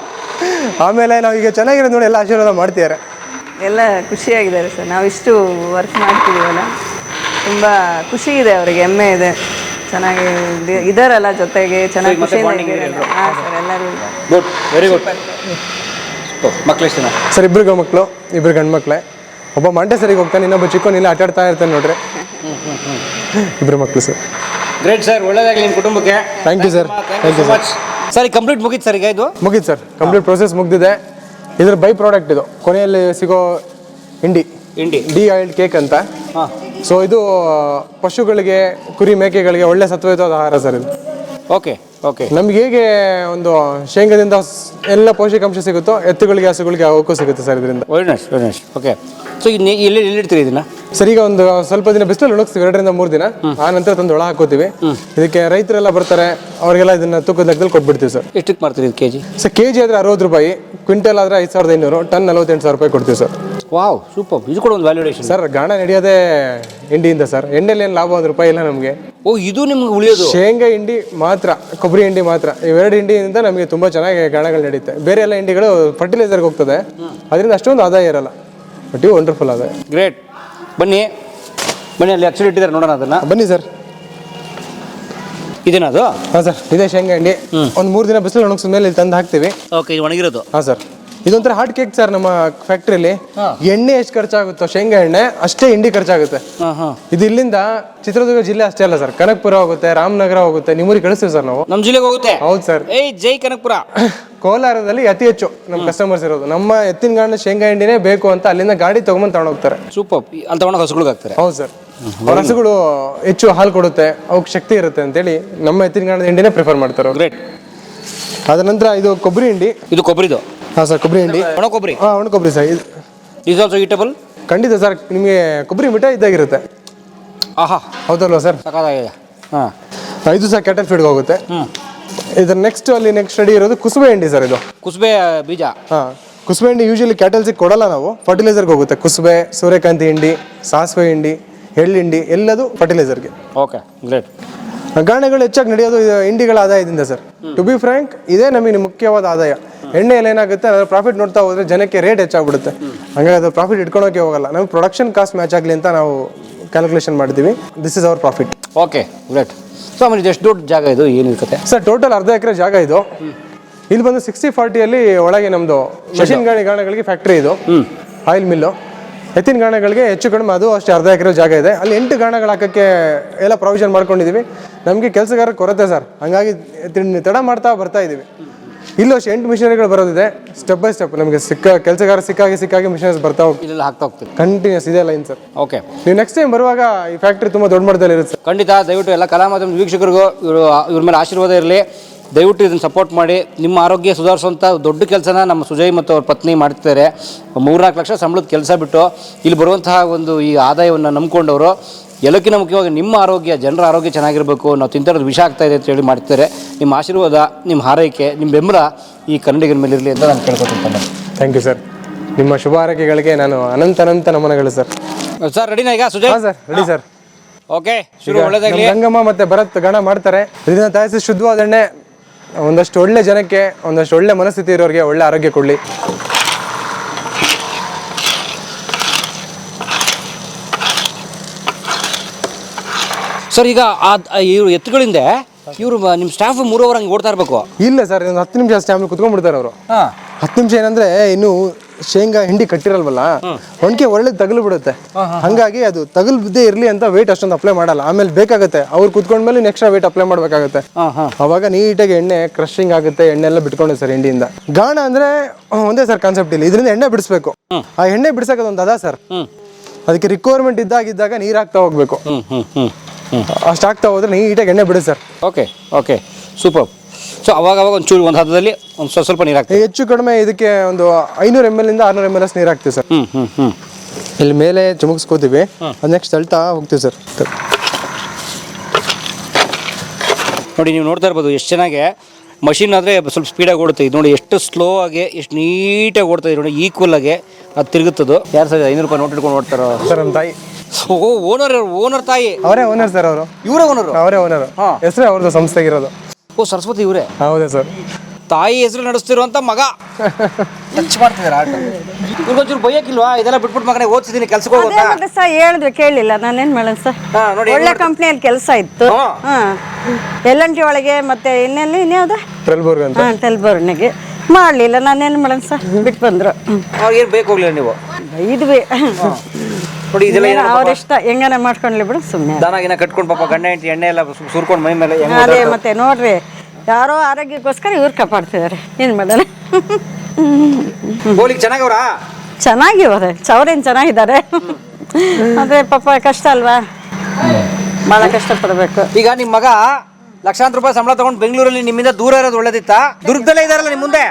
ಆಮೇಲೆ ನಾವು ಈಗ ಚೆನ್ನಾಗಿರೋದು ನೋಡಿ ಎಲ್ಲ ಆಶೀರ್ವಾದ ಮಾಡ್ತಿದ್ದಾರೆ. ಎಲ್ಲ ಖುಷಿಯಾಗಿದ್ದಾರೆ ಸರ್ ನಾವು ಇಷ್ಟು ವರ್ಕ್ ಮಾಡ್ತಿದ್ದೀವಲ್ಲ. ತುಂಬ ಖುಷಿ ಇದೆ ಅವರಿಗೆ ಹೆಮ್ಮೆ ಇದೆ. ಚೆನ್ನಾಗಿ ಇದ್- ಇದಾರಲ್ಲ ಜೊತೆಗೆ ಚೆನ್ನಾಗಿ ಖುಷಿ ಇದೆ ಹಾಂ ಸರ್ ಎಲ್ಲರೂ ಇದ್ದಾರೆ ಗುಡ್ ವೆರಿ ಗುಡ್ ಜನ? ಸರ್ ಇಬ್ಬರು ಮಕ್ಕಳು ಇಬ್ಬರು ಗಂಡು ಮಕ್ಕಳೇ ಒಬ್ಬ ಮಂಟೇಸರಿಗೆ ಹೋಗ್ತಾನೆ ಇನ್ನೊಬ್ಬ ಚಿಕ್ಕವನು ಇಲ್ಲ ಆಟ ಆಡ್ತಾ ಇರ್ತಾನೆ ನೋಡ್ರಿ. ಇಬ್ರು ಮಕ್ಕಳು ಸರ್. ಗ್ರೇಟ್ ಸರ್ ಒಳ್ಳೇದಾಗಲಿ ನಿಮ್ಮ ಕುಟುಂಬಕ್ಕೆ. Thank you sir thank you much sir ಈಗ ಕಂಪ್ಲೀಟ್ ಮುಗೀತು ಸರ್ ಈಗ ಇದು? ಮುಗೀತು ಸರ್ ಕಂಪ್ಲೀಟ್ ಪ್ರೊಸೆಸ್ ಮುಗ್ದಿದೆ. ಇದ್ರ ಬೈ ಪ್ರಾಡಕ್ಟ್ ಇದು. ಕೊನೆಯಲ್ಲಿ ಸಿಗೋ ಹಿಂಡಿ. ಇಂಡಿ ಡಿ ಆಯಿಲ್ಡ್ ಕೇಕ್ ಅಂತ. ಹಾಂ. ಸೊ ಇದು ಪಶುಗಳಿಗೆ ಕುರಿ ಮೇಕೆಗಳಿಗೆ ಒಳ್ಳೆ ಸತ್ವಯುತವಾದ ಆಹಾರ ಸರ್ ಇದು. Okay okay. ನಮ್ಗೆ ಹೇಗೆ ಒಂದು ಶೇಂಗಾದಿಂದ ಎಲ್ಲ ಪೋಷಕಾಂಶ ಸಿಗುತ್ತೋ ಎತ್ತುಗಳಿಗೆ ಹಸುಗಳಿಗೆ ಅವಕ್ಕೂ ಸಿಗುತ್ತೆ ಸರ್ ಇದರಿಂದ. Very nice very nice okay so ಇಲ್ಲಿ ಎಲ್ಲಿ ಇಡ್ತೀರಿ ಇದನ್ನ? ಸರ್ ಈಗ ಒಂದು ಸ್ವಲ್ಪ ದಿನ ಬಿಸಿಲಲ್ಲಿ ಒಣಗಿಸ್ತೀವಿ ಎರಡರಿಂದ ಮೂರು ದಿನ. ಆ ನಂತರ ತಂದು ಒಳ ಹಾಕೋತೀವಿ. ಇದಕ್ಕೆ ರೈತರೆಲ್ಲ ಬರ್ತಾರೆ ಅವರಿಗೆಲ್ಲ ಇದನ್ನ ತೂಕದ ಲೆಕ್ಕದಲ್ಲಿ ಕೊಟ್ಬಿಡ್ತೀವಿ ಸರ್. ಎಷ್ಟಕ್ಕೆ ಮಾಡ್ತೀರಿ ಇದು K G sir K G ಆದರೆ ಅರವತ್ತು ರೂಪಾಯಿ ಕ್ವಿಂಟಲ್ ಆದರೆ ಐದು ಸಾವಿರದ ಐನೂರು ಟನ್ ನಲವತ್ತೆಂಟು ಸಾವಿರ ರೂಪಾಯಿ ಕೊಡ್ತೀವಿ ಸರ್. Wow super. ಇದು ಕೂಡ ಒಂದು ವ್ಯಾಲ್ಯೂಡೇಷನ್ ಸರ್ ಗಾಣ ನಡೆಯೋದೇ ಹಿಂಡಿಯಿಂದ ಸರ್. ಎಣ್ಣೆಲಿ ಏನು ಲಾಭ ಒಂದು ರೂಪಾಯಿ ಇಲ್ಲ ನಮಗೆ. ಓ ಇದು ನಿಮ್ಗೆ ಉಳಿಯೋದು? ಶೇಂಗಾ ಹಿಂಡಿ ಮಾತ್ರ ಕೊಬ್ಬರಿ ಹಿಂಡಿ ಮಾತ್ರ. ಇವೆರಡು ಹಿಂಡಿಯಿಂದ ನಮಗೆ ತುಂಬ ಚೆನ್ನಾಗಿ ಗಾಣಗಳು ನಡೆಯುತ್ತೆ ಬೇರೆ ಎಲ್ಲ ಹಿಂಡಿಗಳು ಫರ್ಟಿಲೈಸರ್ಗೆ ಹೋಗ್ತದೆ. ಅದರಿಂದ ಅಷ್ಟೊಂದು ಆದಾಯ ಇರಲ್ಲ. ಬಟ್ ಇವು ವಂಡರ್ಫುಲ್ ಆದಾಯ. ಗ್ರೇಟ್ ಬನ್ನಿ. ಬನ್ನಿ ಅಲ್ಲಿ ಆಕ್ಚುಲಿ ಇಟ್ಟಿದ್ದಾರೆ ನೋಡೋಣ ಅದನ್ನು. ಬನ್ನಿ ಸರ್. ಇದೇನದು? ಹಾಂ ಸರ್ ಇದೇ ಶೇಂಗಾ ಹಿಂಡಿ. ಒಂದು ಮೂರು ದಿನ ಬಿಸಿಲು ಒಣಗಿಸಿದ ಮೇಲೆ ಇಲ್ಲಿ ತಂದು ಹಾಕ್ತೀವಿ. ಓಕೆ ಇದು ಒಣಗಿರೋದು. ಹಾಂ ಸರ್. ಇದೊಂಥರ ಹಾರ್ಟ್ ಕೇಕ್ ಸರ್ ನಮ್ಮ ಫ್ಯಾಕ್ಟ್ರಿಲಿ ಎಣ್ಣೆ ಎಷ್ಟು ಖರ್ಚಾಗುತ್ತೋ ಶೇಂಗಾ ಎಣ್ಣೆ ಅಷ್ಟೇ ಹಿಂಡಿ ಖರ್ಚಾಗುತ್ತೆ. ಇದು ಇಲ್ಲಿಂದ ಚಿತ್ರದುರ್ಗ ಜಿಲ್ಲೆ ಅಷ್ಟೇ ಅಲ್ಲ ಸರ್ ಕನಕಪುರ ಹೋಗುತ್ತೆ ರಾಮನಗರ ಹೋಗುತ್ತೆ ನಿಮ್ಮೂರಿಗೆ ಕಳಿಸ್ತೀವಿ ಸರ್ ನಾವು. ನಮ್ಮ ಜಿಲ್ಲೆಗೆ ಹೋಗುತ್ತೆ? ಹೌದು ಸರ್ ಏಯ್ ಜೈ ಕನಕಪುರ. ಕೋಲಾರದಲ್ಲಿ ಅತಿ ಹೆಚ್ಚು ನಮ್ಮ ಕಸ್ಟಮರ್ಸ್ ಇರೋದು. ನಮ್ಮ ಎತ್ತಿನ ಗಾಣ ಶೇಂಗಾ ಎಣ್ಣೆನೇ ಬೇಕು ಅಂತ ಅಲ್ಲಿಂದ ಗಾಡಿ ತೊಗೊಂಬಂದು ತಗೊಂಡೋಗ್ತಾರೆ ಸೂಪರ್ ಅಲ್ಲಿ ತಗೊಂಡು ಹಸುಗಳಿಗೆ ಹಾಕ್ತಾರೆ. ಹೌದು ಸರ್ ಹಸುಗಳು ಹೆಚ್ಚು ಹಾಲು ಕೊಡುತ್ತೆ ಅವಕ್ಕೆ ಶಕ್ತಿ ಇರುತ್ತೆ ಅಂತೇಳಿ ನಮ್ಮ ಎತ್ತಿನ ಗಾಣದ ಹಿಂಡಿನೇ ಪ್ರಿಫರ್ ಮಾಡ್ತಾರೆ ಗ್ರೇಟ್ ಅದ ನಂತರ ಇದು ಕೊಬ್ಬರಿ ಹಿಂಡಿ. ಇದು ಕೊಬ್ಬರಿದು. ಹಾಂ ಸರ್ ಕೊಬ್ಬರಿ ಹಿಂಡಿ ಒಣ ಕೊಬ್ಬರಿ. ಹಾಂ ಒಣ ಕೊಬ್ಬರಿ ಸರ್. ಇದು ಇಸ್ ಆಲ್ಸೋ ಈಟಬಲ್ ಖಂಡಿತ ಸರ್ ನಿಮಗೆ ಕೊಬ್ಬರಿ ಮಿಠಾಯಿ ಇದ್ದಾಗಿರುತ್ತೆ ಆಹಾ. ಹೌದಲ್ವಾ ಸರ್? ಸಕಾಲಾಗಿದೆ ಹಾಂ. ಇದು ಸರ್ ಕ್ಯಾಟಲ್ ಫೀಡ್ಗೆ ಹೋಗುತ್ತೆ. ಇದ್ರ ನೆಕ್ಸ್ಟ್ ಅಲ್ಲಿ ನೆಕ್ಸ್ಟ್ ರೆಡಿ ಇರೋದು ಕುಸುಬೆ ಹಿಂಡಿ ಸರ್ ಇದು. ಕುಸುಬೆ ಬೀಜ. ಹಾಂ ಕುಸುಬೆ ಹಿಂಡಿ ಯೂಶಲಿ ಕ್ಯಾಟಲ್ಸಿಗೆ ಕೊಡಲ್ಲ ನಾವು ಫರ್ಟಿಲೈಸರ್ಗೆ ಹೋಗುತ್ತೆ ಕುಸುಬೆ ಸೂರ್ಯಕಾಂತಿ ಹಿಂಡಿ ಸಾಸಿವೆ ಹಿಂಡಿ ಎಳ್ಳು ಹಿಂಡಿ ಎಲ್ಲದು ಫರ್ಟಿಲೈಸರ್ಗೆ ಓಕೆ ಗ್ರೇಟ್ ಗಾಣೆಗಳು ಹೆಚ್ಚಾಗಿ ನಡೆಯೋದು ಹಿಂಡಿಗಳ ಆದಾಯದಿಂದ ಸರ್. ಟು ಬಿ ಫ್ರ್ಯಾಂಕ್ ಇದೇ ನಮಗೆ ಮುಖ್ಯವಾದ ಆದಾಯ. ಎಣ್ಣೆಯಲ್ಲಿ ಏನಾಗುತ್ತೆ ಅದರ ಪ್ರಾಫಿಟ್ ನೋಡ್ತಾ ಹೋದ್ರೆ ಜನಕ್ಕೆ ರೇಟ್ ಹೆಚ್ಚಾಗ್ಬಿಡುತ್ತೆ. ಹಂಗಾಗಿ ಅದು ಪ್ರಾಫಿಟ್ ಇಟ್ಕೊಳಕ್ಕೆ ಹೋಗಲ್ಲ. ನಮ್ಗೆ ಪ್ರೊಡಕ್ಷನ್ ಕಾಸ್ಟ್ ಮ್ಯಾಚ್ ಆಗಲಿ ಅಂತ ನಾವು ಕ್ಯಾಲ್ಕುಲೇಷನ್ ಮಾಡಿದ್ದೀವಿ. This is our profit okay great so ಆಮೇಲೆ ಎಷ್ಟು ದೊಡ್ಡ ಜಾಗ ಇದು? ಏನು ಕತೆ? ಸರ್ ಟೋಟಲ್ ಅರ್ಧ ಎಕರೆ ಜಾಗ ಇದು. ಇಲ್ಲಿ ಬಂದು ಸಿಕ್ಸ್ಟಿ ಫಾರ್ಟಿಯಲ್ಲಿ ಒಳಗೆ ನಮ್ಮದು ಮಷಿನ್ ಗಾಣಿ ಗಾಣಗಳಿಗೆ ಫ್ಯಾಕ್ಟ್ರಿ ಇದು. ಆಯಿಲ್ ಮಿಲ್ಲು ಎತ್ತಿನ ಗಾಣಗಳಿಗೆ ಹೆಚ್ಚು ಕಡಿಮೆ ಅದು ಅಷ್ಟೇ ಅರ್ಧ ಎಕರೆ ಜಾಗ ಇದೆ. ಅಲ್ಲಿ ಎಂಟು ಗಾಣಗಳು ಹಾಕೋಕ್ಕೆ ಎಲ್ಲ ಪ್ರೊವಿಷನ್ ಮಾಡ್ಕೊಂಡಿದ್ದೀವಿ. ನಮಗೆ ಕೆಲಸಗಾರ ಕೊರತೆ ಸರ್ ಹಂಗಾಗಿ ತಡ ಮಾಡ್ತಾ ಬರ್ತಾ ಇದ್ದೀವಿ. ಇಲ್ಲೂ ಅಷ್ಟೇ ಎಂಟು ಮಿಷನರಿಗಳು ಬರೋದಿದೆ. ಸ್ಟೆಪ್ ಬೈ ಸ್ಟೆಪ್ ನಮಗೆ ಸಿಕ್ಕ ಕೆಲಸಗಾರ ಸಿಕ್ಕಾಗಿ ಸಿಕ್ಕಾಗಿ ಮಿಷನರೀಸ್ ಬರ್ತಾ ಹೋಗ್ತೀವಿ ಇಲ್ಲೆಲ್ಲ ಹಾಕ್ತಾ ಹೋಗ್ತೀವಿ. ಕಂಟಿನ್ಯೂಸ್ ಇದೆ ಲೈನ್ ಸರ್ ಓಕೆ ನೀವು ನೆಕ್ಸ್ಟ್ ಟೈಮ್ ಬರುವಾಗ ಈ ಫ್ಯಾಕ್ಟ್ರಿ ತುಂಬ ದೊಡ್ಡ ಮಟ್ಟದಲ್ಲಿ ಇರುತ್ತೆ ಸರ್ ಖಂಡಿತ ದಯವಿಟ್ಟು ಎಲ್ಲ ಕಲಾ ಮಾಧ್ಯಮದ ವೀಕ್ಷಕರಿಗೂ ಇವರು ಇವ್ರ ಮೇಲೆ ಆಶೀರ್ವಾದ ಇರಲಿ. ದಯವಿಟ್ಟು ಇದನ್ನು ಸಪೋರ್ಟ್ ಮಾಡಿ. ನಿಮ್ಮ ಆರೋಗ್ಯ ಸುಧಾರಿಸುವಂಥ ದೊಡ್ಡ ಕೆಲಸನ ನಮ್ಮ ಸುಜಯ್ ಮತ್ತು ಅವ್ರ ಪತ್ನಿ ಮಾಡ್ತಿದ್ದಾರೆ. ಮೂರ್ನಾಲ್ಕು ಲಕ್ಷ ಸಂಬಳದ ಕೆಲಸ ಬಿಟ್ಟು ಇಲ್ಲಿ ಬರುವಂತಹ ಒಂದು ಈ ಆದಾಯವನ್ನು ನಂಬ್ಕೊಂಡವರು. ಎಲ್ಲಕ್ಕಿಂತ ಮುಖ್ಯವಾಗಿ ನಿಮ್ಮ ಆರೋಗ್ಯ ಜನರ ಆರೋಗ್ಯ ಚೆನ್ನಾಗಿರಬೇಕು ನಾವು ತಿಂತಿರೋದು ವಿಷ ಆಗ್ತಾ ಇದೆ ಅಂತ ಹೇಳಿ ಮಾಡ್ತಿದ್ದಾರೆ. ನಿಮ್ಮ ಆಶೀರ್ವಾದ ನಿಮ್ಮ ಹಾರೈಕೆ ನಿಮ್ಮ ಬೆಂಬಲ ಈ ಕನ್ನಡಿಗರ ಮೇಲೆ ಇರಲಿ ಅಂತ ನಾನು ಕೇಳ್ಕೊತೀನಿ ಥ್ಯಾಂಕ್ ಯು ಸರ್ ನಿಮ್ಮ ಶುಭ ಹಾರೈಕೆಗಳಿಗೆ ನಾನು ಅನಂತ ಅನಂತ ನಮನಗಳು ಸರ್ ಸರ್ ರೆಡಿನಾ ಈಗ Sujay? Sir ready sir okay ಶುರು ಒಳ್ಳೆದಾಗಲಿ. ಗಂಗಮ್ಮ ಮತ್ತೆ ಭರತ್ ಗಣ ಮಾಡ್ತಾರೆ. ಇದನ್ನ ತಯಾರಿಸಿ ಶುದ್ಧವಾದ ಎಣ್ಣೆ ಒಂದಷ್ಟು ಒಳ್ಳೆ ಜನಕ್ಕೆ ಒಂದಷ್ಟು ಒಳ್ಳೆ ಮನಸ್ಥಿತಿ ಇರೋರಿಗೆ ಒಳ್ಳೆ ಆರೋಗ್ಯ ಕೊಡಲಿ. ಸರ್ ಈಗ ಆ ಇವರು ಎತ್ತುಗಳಿಂದ ಇವರು ನಿಮ್ಮ ಸ್ಟಾಫ್ ಅವರ್ ಹಂಗೆ ಓಡ್ತಾ ಇರಬೇಕು. ಇಲ್ಲ ಸರ್ ಒಂದು ಹತ್ತು ನಿಮಿಷ ಸ್ಟ್ಯಾಂಪ್ ಕುತ್ಕೊಂಡ್ಬಿಡ್ತಾರೆ ಅವರು. ಹತ್ತು ನಿಮಿಷ ಏನಂದ್ರೆ ಇನ್ನು ಶೇಂಗಾ ಹಿಂಡಿ ಕಟ್ಟಿರಲ್ವಲ್ಲ ಒಣಕೆ ಒಳ್ಳೆ ತಗಲು ಬಿಡುತ್ತೆ. ಹಂಗಾಗಿ ಅದು ತಗಲು ಬಿದ್ದೇ ಇರಲಿ ಅಂತ ವೇಟ್ ಅಷ್ಟೊಂದು ಅಪ್ಲೈ ಮಾಡಲ್ಲ. ಆಮೇಲೆ ಬೇಕಾಗುತ್ತೆ ಅವ್ರು ಕುತ್ಕೊಂಡ್ಮೇಲೆ ಎಕ್ಸ್ಟ್ರಾ ವೇಟ್ ಅಪ್ಲೈ ಮಾಡಬೇಕಾಗುತ್ತೆ. ಅವಾಗ ನೀಟಾಗಿ ಎಣ್ಣೆ ಕ್ರಶಿಂಗ್ ಆಗುತ್ತೆ ಎಣ್ಣೆ ಎಲ್ಲ ಬಿಟ್ಕೊಂಡೆ ಸರ್ ಹಿಂಡಿಯಿಂದ. ಗಾಣ ಅಂದ್ರೆ ಒಂದೇ ಸರ್ ಕಾನ್ಸೆಪ್ಟ್ ಇಲ್ಲ. ಇದರಿಂದ ಎಣ್ಣೆ ಬಿಡಿಸ್ಬೇಕು. ಆ ಎಣ್ಣೆ ಬಿಡ್ಸಕ್ಕೆ ಅದೊಂದು ಅದ ಸರ್. ಅದಕ್ಕೆ ರಿಕ್ವೈರ್ಮೆಂಟ್ ಇದ್ದಾಗಿದ್ದಾಗ ನೀರು ಹಾಕ್ತಾ ಹೋಗ್ಬೇಕು. ಅಷ್ಟು ಆಗ್ತಾ ಹೋದ್ರೆ ನೀಟಾಗಿ ಎಣ್ಣೆ ಬಿಡಿ sir. Okay okay super so ಅವಾಗ ಅವಾಗ ಒಂಚೂರು ಒಂದು ಹದದಲ್ಲಿ ಒಂದು ಸ್ವಲ್ಪ ಸ್ವಲ್ಪ ನೀರು ಹಾಕ್ತೀವಿ ಹೆಚ್ಚು ಕಡಿಮೆ ಇದಕ್ಕೆ ಒಂದು ಐನೂರು ಎಂ ಎಲ್ ಇಂದ ಆರ್ನೂರು ಎಂ ಎಲ್ ಅಷ್ಟು ನೀರು ಹಾಕ್ತೀವಿ ಸರ್. ಹ್ಞೂ ಹ್ಞೂ ಹ್ಞೂ ಇಲ್ಲಿ ಮೇಲೆ ಚುಮುಕ್ಸ್ಕೋತೀವಿ. ಅದು ನೆಕ್ಸ್ಟ್ ಅಳ್ತಾ ಹೋಗ್ತೀವಿ ಸರ್. ನೋಡಿ ನೀವು ನೋಡ್ತಾ ಇರ್ಬೋದು ಎಷ್ಟು ಚೆನ್ನಾಗಿ ಮಷಿನ್ ಆದರೆ ಸ್ವಲ್ಪ ಸ್ಪೀಡಾಗಿ ಓಡುತ್ತೆ. ಇದು ನೋಡಿ ಎಷ್ಟು ಸ್ಲೋ ಆಗಿ ಎಷ್ಟು ನೀಟಾಗಿ ಓಡ್ತಾ ಇದೆ. ನೋಡಿ ಈಕ್ವಲ್ ಆಗಿ ಅದು ತಿರುಗುತ್ತದು. ಯಾರು ಸರ್ ಐನೂರು ರೂಪಾಯಿ ನೋಟ್ ಇಟ್ಕೊಂಡು ಓಡ್ತಾರೋ? ಸರ್ ನಮ್ಮ ತಾಯಿ ಓ ಓನರ್ ಓನರ್ ತಾಯಿ? ಅವರೇ ಓನರ್ ಸರ್ ಅವರು. ಇವರೇ ಓನರು ಅವರೇ ಓನರ್ ಹೆಸರೇ ಅವ್ರದ್ದು ಸಂಸ್ಥೆಗಿರೋದು. ಓ ಸರಸ್ವತಿ ಇವರೇ? ಹೌದೇ ಸರ್ ತಾಯಿ ಹೆಸರು ನಡೆಸ್ತಿರುವಂತ ಮಗ. ಟಚ್ ಮಾಡ್ತಿದ್ದಾರೆ ಆಟ. ಇವ್ರಿಗೊಂಚೂರು ಬೈಯಕ್ಕಿಲ್ವಾ ಇದೆಲ್ಲ ಬಿಟ್ಬಿಟ್ಟು ಮಗನೇ ಓದ್ತಿದ್ದೀನಿ ಕೆಲ್ಸಕ್ಕೆ ಮತ್ತೆ ಸರ್ ಹೇಳಿದ್ರೆ ಕೇಳಿಲ್ಲ. ನಾನೇನ್ ಮಾಡೋಣ ಸರ್ ಹಾ, ನೋಡಿ, ಒಳ್ಳೆ. ಕಂಪ್ನಿಯಲ್ಲಿ ಕೆಲಸ ಇತ್ತು. ಹಾ. ಎಲ್ ಎನ್ ಟಿ ಒಳಗೆ ಮತ್ತೆ ಇನ್ನೆಲ್ಲಿ ಇನ್ಯಾವ್ದು? ಟ್ರೆಲ್ಬೋರ್ಗ್ ಅಂತ. ಹಾ ತೆಲ್ಬರ್ನಿಗೆ ಮಾಡಲಿಲ್ಲ. ನಾನೇನು ಮಾಡೋಣ ಸರ್ ಬಿಟ್ಟು ಬಂದ್ರು ಅವ್ರಿಗೇನು ಬೇಕು ಹೋಗ್ಲಿಲ್ಲ ನೀವು. ಇದ್ವಿ. ನೋಡಿ ಇದೆಲ್ಲ ಏನೋ ಇಷ್ಟ ಹೆಂಗಾನ ಮಾಡ್ಕೊಂಡ್ಲಿ ಬಿಡು ಸುಮ್ಮನೆ ದನ ಗಿನ ಕಟ್ಕೊಂಡು ಪಾಪ ಗಂಡ ಹೆಂಡತಿ ಎಣ್ಣೆ ಎಲ್ಲ ಸುರ್ಕೊಂಡು ಮೈ ಮೇಲೆ ಹೆಂಗ್ ಅದೇ ಓಡಾಡ್ತಾರೆ. ಮತ್ತೆ ನೋಡ್ರಿ ಯಾರೋ ಆರೋಗ್ಯಕ್ಕೋಸ್ಕರ ಇವ್ರು ಕಾಪಾಡ್ತಿದ್ದಾರೆ ಏನು ಮಾಡೋಣ ಹೋಗ್ಲಿಕ್ಕೆ ಚೆನ್ನಾಗವ್ರಾ? ಚೆನ್ನಾಗಿವ್ರೆ ಚೌರೇನು ಚೆನ್ನಾಗಿದ್ದಾರೆ? ಅದೇ ಪಾಪ ಕಷ್ಟ ಅಲ್ವಾ? ಭಾಳ ಕಷ್ಟಪಡಬೇಕು. ಈಗ ನಿಮ್ಮ ಮಗ ಲಕ್ಷಾಂತರ ರೂಪಾಯಿ ಸಂಬಳ ತಗೊಂಡು ಬೆಂಗಳೂರಲ್ಲಿ ನಿಮ್ಮಿಂದ ದೂರ ಇರೋದು ಒಳ್ಳೇದಿತ್ತ? ದುರ್ಗದಲ್ಲೇ ಇದಾರಲ್ಲ ನಿಮ್ಮ ಮುಂದೆ?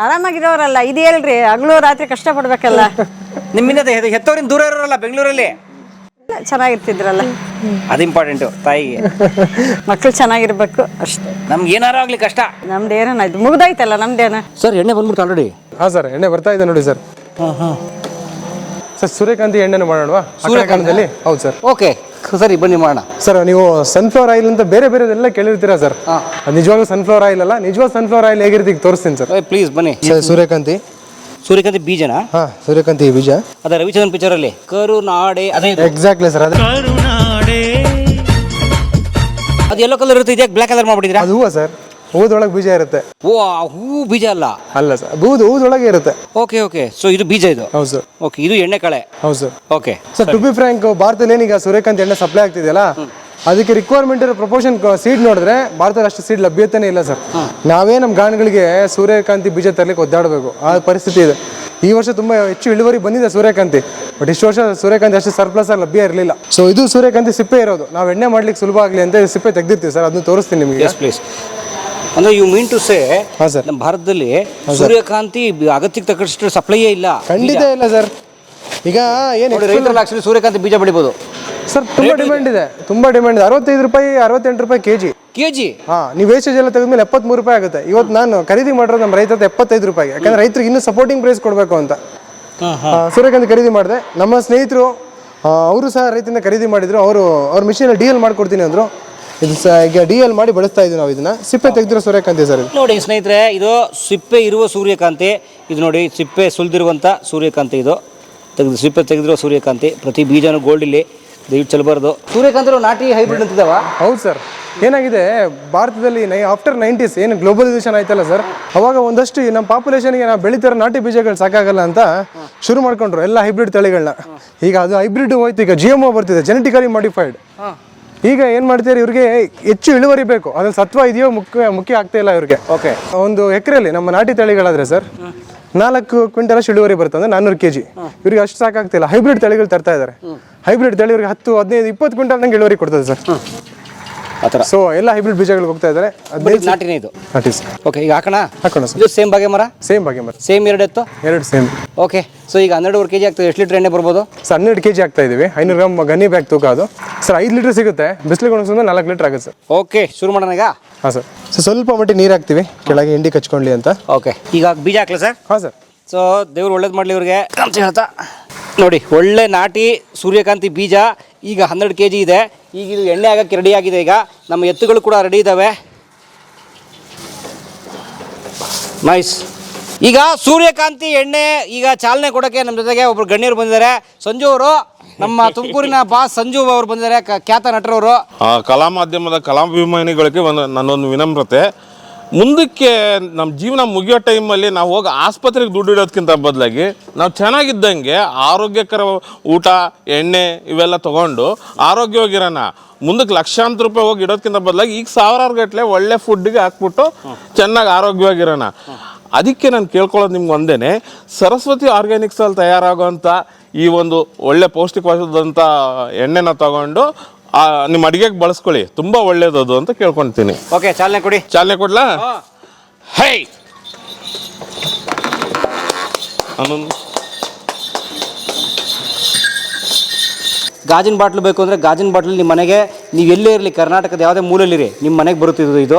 ಆರಾಮಾಗಿರೋರಲ್ಲ ಇದು ಹೇಳ್ರಿ ಹಗಲು ರಾತ್ರಿ ಕಷ್ಟ ಪಡ್ಬೇಕಲ್ಲ ನಿಮ್ಮಿಂದ ಹೆ- ಹೆತ್ತವರಿಂದ ದೂರ ಇರೋರಲ್ಲ ಬೆಂಗಳೂರಲ್ಲಿ? ಚೆನ್ನಾಗಿರ್ತಿದ್ರಲ್ಲ. ಅದು ಇಂಪಾರ್ಟೆಂಟು ತಾಯಿಗೆ. ಮಕ್ಕಳು ಚೆನ್ನಾಗಿರ್ಬೇಕು ಅಷ್ಟೇ. ನಮ್ಗೆ ಏನಾರು ಆಗ್ಲಿ ಕಷ್ಟ. ನಮ್ದು ಇದು ಮುಗ್ದಾಯ್ತಲ್ಲ ನಮ್ದೇನ ಸರ್ ಎಣ್ಣೆ ಬಂದ್ಬಿಡ್ತು ಆಲ್ರೆಡಿ ಹಾ ಸರ್ ಎಣ್ಣೆ ಬರ್ತಾ ಇದೆ ನೋಡಿ ಸರ್. ಸರ್ ಸೂರ್ಯಕಾಂತಿ ಎಣ್ಣೆನ ಮಾಡೋಣವಾ? ಸೂರ್ಯಕಾಂತದಲ್ಲಿ ಹೌದು ಸರ್. ಓಕೆ ಸರಿ ಬನ್ನಿ ಮಾಡೋಣ. ಸರ್ ನೀವು ಸನ್ಫ್ಲವರ್ ಆಯಿಲ್ ಅಂತ ಬೇರೆ ಬೇರೆದೆಲ್ಲ ಕೇಳಿರ್ತೀರಾ ಸರ್? ನಿಜವಾಗ್ಲೂ ಸನ್ಫ್ಲವರ್ ಆಯಿಲ್ ಅಲ್ಲ ನಿಜವಾಗ್ ಸನ್ಫ್ಲವರ್ ಆಯಿಲ್ ಹೇಗಿರ್ತೀವಿ ತೋರಿಸ್ತೀನಿ ಸರ್. ಪ್ಲೀಸ್ ಬನ್ನಿ. ಸರ್ ಸೂರ್ಯಕಾಂತಿ. ಸೂರ್ಯಕಾಂತಿ ಬೀಜನಾ? ಹಾ ಸೂರ್ಯಕಾಂತಿ ಬೀಜ. ಅದ ರವಿಚಂದ್ರನ್ ಪಿಕ್ಚರ್ ಅಲ್ಲಿ. ಕರುನಾಡೆ ಅದೇ ಎಕ್ಸಾಕ್ಟ್ಲಿ ಸರ್ ಅದೇ. ಅದು ಎಲ್ಲೋ ಕಲರ್ ಇರುತ್ತೆ ಇದ್ಯಾಕೆ ಬ್ಲ್ಯಾಕ್ ಕಲರ್ ಮಾಡ್ಬಿಟ್ಟಿದ್ರಾ ಅದು ಹೂವ ಸರ್. ಹೂದೊಳಗೆ ಬೀಜ ಇರುತ್ತೆ. ಓ ಆ ಹೂ ಬೀಜ ಅಲ್ಲ? ಅಲ್ಲ ಸರ್ ಹೂದು ಹೂದೊಳಗೆ ಇರುತ್ತೆ. Okay okay. ಸೊ ಇದು ಬೀಜ ಇದು? ಹೌದು ಸರ್ ಓಕೆ ಇದು ಎಣ್ಣೆ ಕಳೆ? ಹೌದು sir okay sir to be frank ಭಾರತದಲ್ಲಿ ಏನೀಗ ಸೂರ್ಯಕಾಂತಿ ಎಣ್ಣೆ ಸಪ್ಲೈ ಆಗ್ತಿದೆಯಲ್ಲ ಅದಕ್ಕೆ ರಿಕ್ವೈರ್ಮೆಂಟ್ ಇರೋ ಪ್ರಪೋರ್ಷನ್ ಸೀಡ್ ನೋಡಿದ್ರೆ ಭಾರತದಲ್ಲಿ ಅಷ್ಟು ಸೀಡ್ ಲಭ್ಯತೆನೇ ಇಲ್ಲ ಸರ್ ನಾವೇ ನಮ್ಮ ಗಾಣಗಳಿಗೆ ಸೂರ್ಯಕಾಂತಿ ಬೀಜ ತರಲಿಕ್ಕೆ ಒದ್ದಾಡಬೇಕು. ಆ ಪರಿಸ್ಥಿತಿ ಇದೆ. ಈ ವರ್ಷ ತುಂಬಾ ಹೆಚ್ಚು ಇಳುವರಿ ಬಂದಿದೆ ಸೂರ್ಯಕಾಂತಿ. ಬಟ್ ಇಷ್ಟು ವರ್ಷ ಸೂರ್ಯಕಾಂತಿ ಅಷ್ಟು ಸರ್ಪ್ಲಸ್ ಆಗಿ ಲಭ್ಯ ಇರಲಿಲ್ಲ. ಸೊ ಇದು ಸೂರ್ಯಕಾಂತಿ ಸಿಪ್ಪೆ ಇರೋದು. ನಾವು ಎಣ್ಣೆ ಮಾಡ್ಲಿಕ್ಕೆ ಸುಲಭ ಆಗಲಿ ಅಂತ ಸಿಪ್ಪೆ ತೆಗ್ದಿರ್ತೀವಿ ಸರ್ ಅದನ್ನ ತೋರಿಸ್ತೀನಿ ನಿಮಗೆ ಎಸ್ ಪ್ಲೀಸ್ ಅಂದ್ರೆ ಯು ಮೀನ್ ಟು ಸೇ ಹಾ ನಮ್ಮ ಭಾರತದಲ್ಲಿ ಸೂರ್ಯಕಾಂತಿ ಬಿ- ಅಗತ್ಯಕ್ಕೆ ತಕ್ಕಷ್ಟು ಸಪ್ಲೈಯೇ ಇಲ್ಲ. ಖಂಡಿತ ಇಲ್ಲ ಸರ್ ಈಗ ಏನು ನೋಡಿ ರೈತರಲ್ಲಿ ಆಕ್ಚುಲಿ ಸೂರ್ಯಕಾಂತಿ ಬೀಜ ಬೆಳಿಬೋದು. ಸರ್ ತುಂಬಾ ಡಿಮ್ಯಾಂಡ್ ಇದೆ. ತುಂಬಾ ಡಿಮ್ಯಾಂಡ್ ಇದೆ. ಅರವತ್ತೈದು ರೂಪಾಯಿ ಅರವತ್ತೆಂಟು ರೂಪಾಯಿ ಕೆಜಿ. ಕೆ ಜಿ ಹಾ ನೀವು ವೇಸ್ಟೇಜ್ ಎಲ್ಲ ತೆಗೆದ್ಮೇಲೆ ಎಪ್ಪತ್ಮೂರು ರೂಪಾಯಿ ಆಗುತ್ತೆ. ಇವತ್ತು ನಾನು ಖರೀದಿ ಮಾಡಿರೋದು ನಮ್ಮ ರೈತರ ಹತ್ರ ಎಪ್ಪತ್ತೈದು ರೂಪಾಯಿಗೆ. ಯಾಕಂದ್ರೆ ರೈತರಿಗೆ ಇನ್ನೂ ಸಪೋರ್ಟಿಂಗ್ ಪ್ರೈಸ್ ಕೊಡಬೇಕು ಅಂತ. ಆ, ಸೂರ್ಯಕಾಂತಿ ಖರೀದಿ ಮಾಡಿದೆ. ನಮ್ಮ ಸ್ನೇಹಿತರು ಅವರು ಸಹ ರೈತರಿಂದ ಖರೀದಿ ಮಾಡಿದ್ರು. ಅವರು ಅವ್ರ ಮಿಷಿನಲ್ಲಿ ಡೀಲ್ ಮಾಡ್ಕೊಡ್ತೀನಿ ಅಂದ್ರು. ಇದು ಸಹ ಈಗ ಡಿ ಎಲ್ ಮಾಡಿ ಬಳಸ್ತಾ ಇದ್ದೀವಿ ನಾವು ಇದನ್ನ. ಸಿಪ್ಪೆ ತೆಗೆದಿರೋ ಸೂರ್ಯಕಾಂತಿ ಸರ್ ಇದು. ನೋಡಿ ಸ್ನೇಹಿತರೆ ಇದು ಸಿಪ್ಪೆ ಇರುವ ಸೂರ್ಯಕಾಂತಿ. ಇದು ನೋಡಿ ಸಿಪ್ಪೆ ಸುಲಿದಿರುವಂಥ ಸೂರ್ಯಕಾಂತಿ ಇದು. ತೆಗೆದು ಸಿಪ್ಪೆ ತೆಗೆದಿರೋ ಸೂರ್ಯಕಾಂತಿ. ಪ್ರತಿ ಬೀಜನೂ ಗೋಲ್ಡ್ ಇಲ್ಲಿ. ದಯವಿಟ್ಟು ಚಲಬಾರ್ದು. ಸೂರ್ಯಕಾಂತಿ ನಾಟಿ ಹೈಬ್ರಿಡ್ ಅಂತಿದ್ದಾವ? ಹೌದು ಸರ್. ಏನಾಗಿದೆ? ಭಾರತದಲ್ಲಿ ನೈ ಆಫ್ಟರ್ ನೈಂಟೀಸ್ ಏನು ಗ್ಲೋಬಲೈಸೇಷನ್ ಆಯ್ತಲ್ಲ ಸರ್? ಅವಾಗ ಒಂದಷ್ಟು ನಮ್ಮ ಪಾಪ್ಯುಲೇಷನ್ಗೆ ನಾವು ಬೆಳಿತಾರ ನಾಟಿ ಬೀಜಗಳು ಸಾಕಾಗಲ್ಲ ಅಂತ ಶುರು ಮಾಡ್ಕೊಂಡ್ರು ಎಲ್ಲ ಹೈಬ್ರಿಡ್ ತಳಿಗಳನ್ನ. ಈಗ ಅದು ಹೈಬ್ರಿಡ್ ಹೋಯ್ತು ಈಗ ಜಿ ಎಂ ಬರ್ತಿದೆ ಜೆನೆಟಿಕಲಿ ಮಾಡಿಫೈಡ್ ಈಗ ಏನ್ ಮಾಡ್ತೀರಿ ಇವ್ರಿಗೆ ಹೆಚ್ಚು ಇಳುವರಿ ಬೇಕು. ಅದ್ರಲ್ಲಿ ಸತ್ವ ಇದೆಯೋ ಮುಖ್ಯ ಮುಖ್ಯ ಆಗ್ತಾ ಇಲ್ಲ ಇವ್ರಿಗೆ. ಓಕೆ ಒಂದು ಎಕರೆಯಲ್ಲಿ ನಮ್ಮ ನಾಟಿ ತಳಿಗಳಾದ್ರೆ ಸರ್ ನಾಲ್ಕು ಕ್ವಿಂಟಲ್ ಅಷ್ಟು ಇಳುವರಿ ಬರುತ್ತೆ ಅಂದ್ರೆ ನಾನ್ನೂರು ಕೆಜಿ. ಇವ್ರಿಗೆ ಅಷ್ಟು ಸಾಕಾಗ್ತಿಲ್ಲ. ಹೈಬ್ರಿಡ್ ತಳಿಗಳು ತರ್ತಾ ಇದ್ದಾರೆ ಹೈಬ್ರಿಡ್ ತಳಿ ಇವ್ರಿಗೆ ಹತ್ತು ಹದಿನೈದು ಇಪ್ಪತ್ತು ಕ್ವಿಂಟಲ್ ನಂಗೆ ಇಳುವರಿ ಕೊಡ್ತದೆ ಸರ್. ಆ ಥರ. ಸೊ ಎಲ್ಲ ಹೈಬ್ರಿಡ್ ಬೀಜಗಳಿಗೆ ಹೋಗ್ತಾ ಇದ್ದಾರೆ. ಹದಿನೈದು ನಾಟಿನೇ ಇದು ನಾಟಿ ಸರ್ ಓಕೆ ಈಗ ಹಾಕೋಣ? ಹಾಕೋಣ ಸರ್. ಇದು ಸೇಮ್ ಬಾಗೆ ಮರ? ಸೇಮ್ ಬಗೆ ಮರ. ಸೇಮ್ ಎರಡು ಎತ್ತು? ಎರಡು ಸೇಮ್ ಓಕೆ ಸೊ ಈಗ ಹನ್ನೆರಡುವರೆ ಕೆ ಜಿ ಆಗ್ತದೆ ಎಷ್ಟು ಲೀಟರ್ ಎಣ್ಣೆ ಬರ್ಬೋದು? ಸರ್ ಹನ್ನೆರಡು ಕೆಜಿ ಆಗ್ತಾ ಇದೀವಿ ಐನೂರು ಗ್ರಾಮ್ ಗನ್ನಿ ಬ್ಯಾಗ್ ತೂಕ ಅದು. ಸರ್ ಐದು ಲೀಟರ್ ಸಿಗುತ್ತೆ. ಬಿಸಿಲಿಗೆ ಒಣಗಿಸಿದ್ರೆ ನಾಲ್ಕು ಲೀಟರ್ ಆಗುತ್ತೆ ಸರ್. ಓಕೆ ಶುರು ಮಾಡೋಣ ಈಗ? ಹಾಂ ಸರ್. ಸೊ ಸ್ವಲ್ಪ ಮಟ್ಟಿಗೆ ನೀರು ಹಾಕ್ತೀವಿ. ಕೆಳಗೆ ಹಿಂಡಿ ಕಚ್ಕೊಳ್ಳಿ ಅಂತ. ಓಕೆ ಈಗ ಬೀಜ ಹಾಕ್ಲಾ ಸರ್? ಹಾಂ ಸರ್. ಸೊ ದೇವ್ರು ಒಳ್ಳೇದು ಮಾಡಲಿ ಇವ್ರಿಗೆ. ಅಂತ ಹೇಳ್ತಾ. ನೋಡಿ ಒಳ್ಳೆ ನಾಟಿ ಸೂರ್ಯಕಾಂತಿ ಬೀಜ ಈಗ ಹನ್ನೆರಡು ಕೆ ಜಿ ಇದೆ. ಈಗ ಇದು ಎಣ್ಣೆ ಆಗಕ್ಕೆ ರೆಡಿ ಆಗಿದೆ ಈಗ. ನಮ್ಮ ಎತ್ತುಗಳು ಕೂಡ ರೆಡಿ ಇದ್ದಾವೆ ನೈಸ್ ಈಗ ಸೂರ್ಯಕಾಂತಿ ಎಣ್ಣೆ ಈಗ ಚಾಲನೆ ಕೊಡೋಕ್ಕೆ ನಮ್ಮ ಜೊತೆಗೆ ಒಬ್ಬರು ಗಣ್ಯರು ಬಂದಿದ್ದಾರೆ. ಸಂಜು ಅವರು, ನಮ್ಮ ತುಮಕೂರಿನ ಬಾಸ್ ಸಂಜು ಅವರು ಬಂದಿದ್ದಾರೆ. ಕ- ಖ್ಯಾತ ನಟರವರು. ಕಲಾ ಮಾಧ್ಯಮದ ಕಲಾಭಿಮಾನಿಗಳಿಗೆ ಒಂದು ನನ್ನೊಂದು ವಿನಮ್ರತೆ. ಮುಂದಕ್ಕೆ ನಮ್ಮ ಜೀವನ ಮುಗಿಯೋ ಟೈಮಲ್ಲಿ ನಾವು ಹೋಗಿ ಆಸ್ಪತ್ರೆಗೆ ದುಡ್ಡು ಇಡೋದಕ್ಕಿಂತ ಬದಲಾಗಿ ನಾವು ಚೆನ್ನಾಗಿದ್ದಂಗೆ ಆರೋಗ್ಯಕರ ಊಟ, ಎಣ್ಣೆ ಇವೆಲ್ಲ ತೊಗೊಂಡು ಆರೋಗ್ಯವಾಗಿರೋಣ. ಮುಂದಕ್ಕೆ ಲಕ್ಷಾಂತರ ರೂಪಾಯಿ ಹೋಗಿ ಇಡೋದಕ್ಕಿಂತ ಬದಲಾಗಿ ಈಗ ಸಾವಿರಾರು ಗಟ್ಟಲೆ ಒಳ್ಳೆ ಫುಡ್ಗೆ ಹಾಕ್ಬಿಟ್ಟು ಚೆನ್ನಾಗಿ ಆರೋಗ್ಯವಾಗಿರೋಣ. ಅದಕ್ಕೆ ನಾನು ಕೇಳ್ಕೊಳ್ಳೋದು ನಿಮ್ಗೆ ಒಂದೇ ಸರಸ್ವತಿ ಆರ್ಗ್ಯಾನಿಕ್ಸಲ್ಲಿ ತಯಾರಾಗುವಂಥ ಈ ಒಂದು ಒಳ್ಳೆ ಪೌಷ್ಟಿಕವಾದಂಥ ಎಣ್ಣೆನ ತಗೊಂಡು ನಿಮ್ಮ ಅಡಿಗೆಗೆ ಬಳಸ್ಕೊಳ್ಳಿ. ತುಂಬಾ ಒಳ್ಳೇದದು ಅಂತ ಕೇಳ್ಕೊಂತೀನಿ. ಓಕೆ ಚಾಲನೆ ಕೊಡಿ. ಚಾಲನೆ ಕೊಡ್ಲಾ? ಹೈ. ಅನ್ನೊಂದು ಗಾಜಿನ ಬಾಟ್ಲು ಬೇಕು ಅಂದರೆ ಗಾಜಿನ ಬಾಟ್ಲು ನಿಮ್ಮ ಮನೆಗೆ ನೀವು ಎಲ್ಲೇ ಇರಲಿ ಕರ್ನಾಟಕದ ಯಾವುದೇ ಮೂಲಲ್ಲಿರಿ ನಿಮ್ಮ ಮನೆಗೆ ಬರುತ್ತಿದ್ದು ಇದು.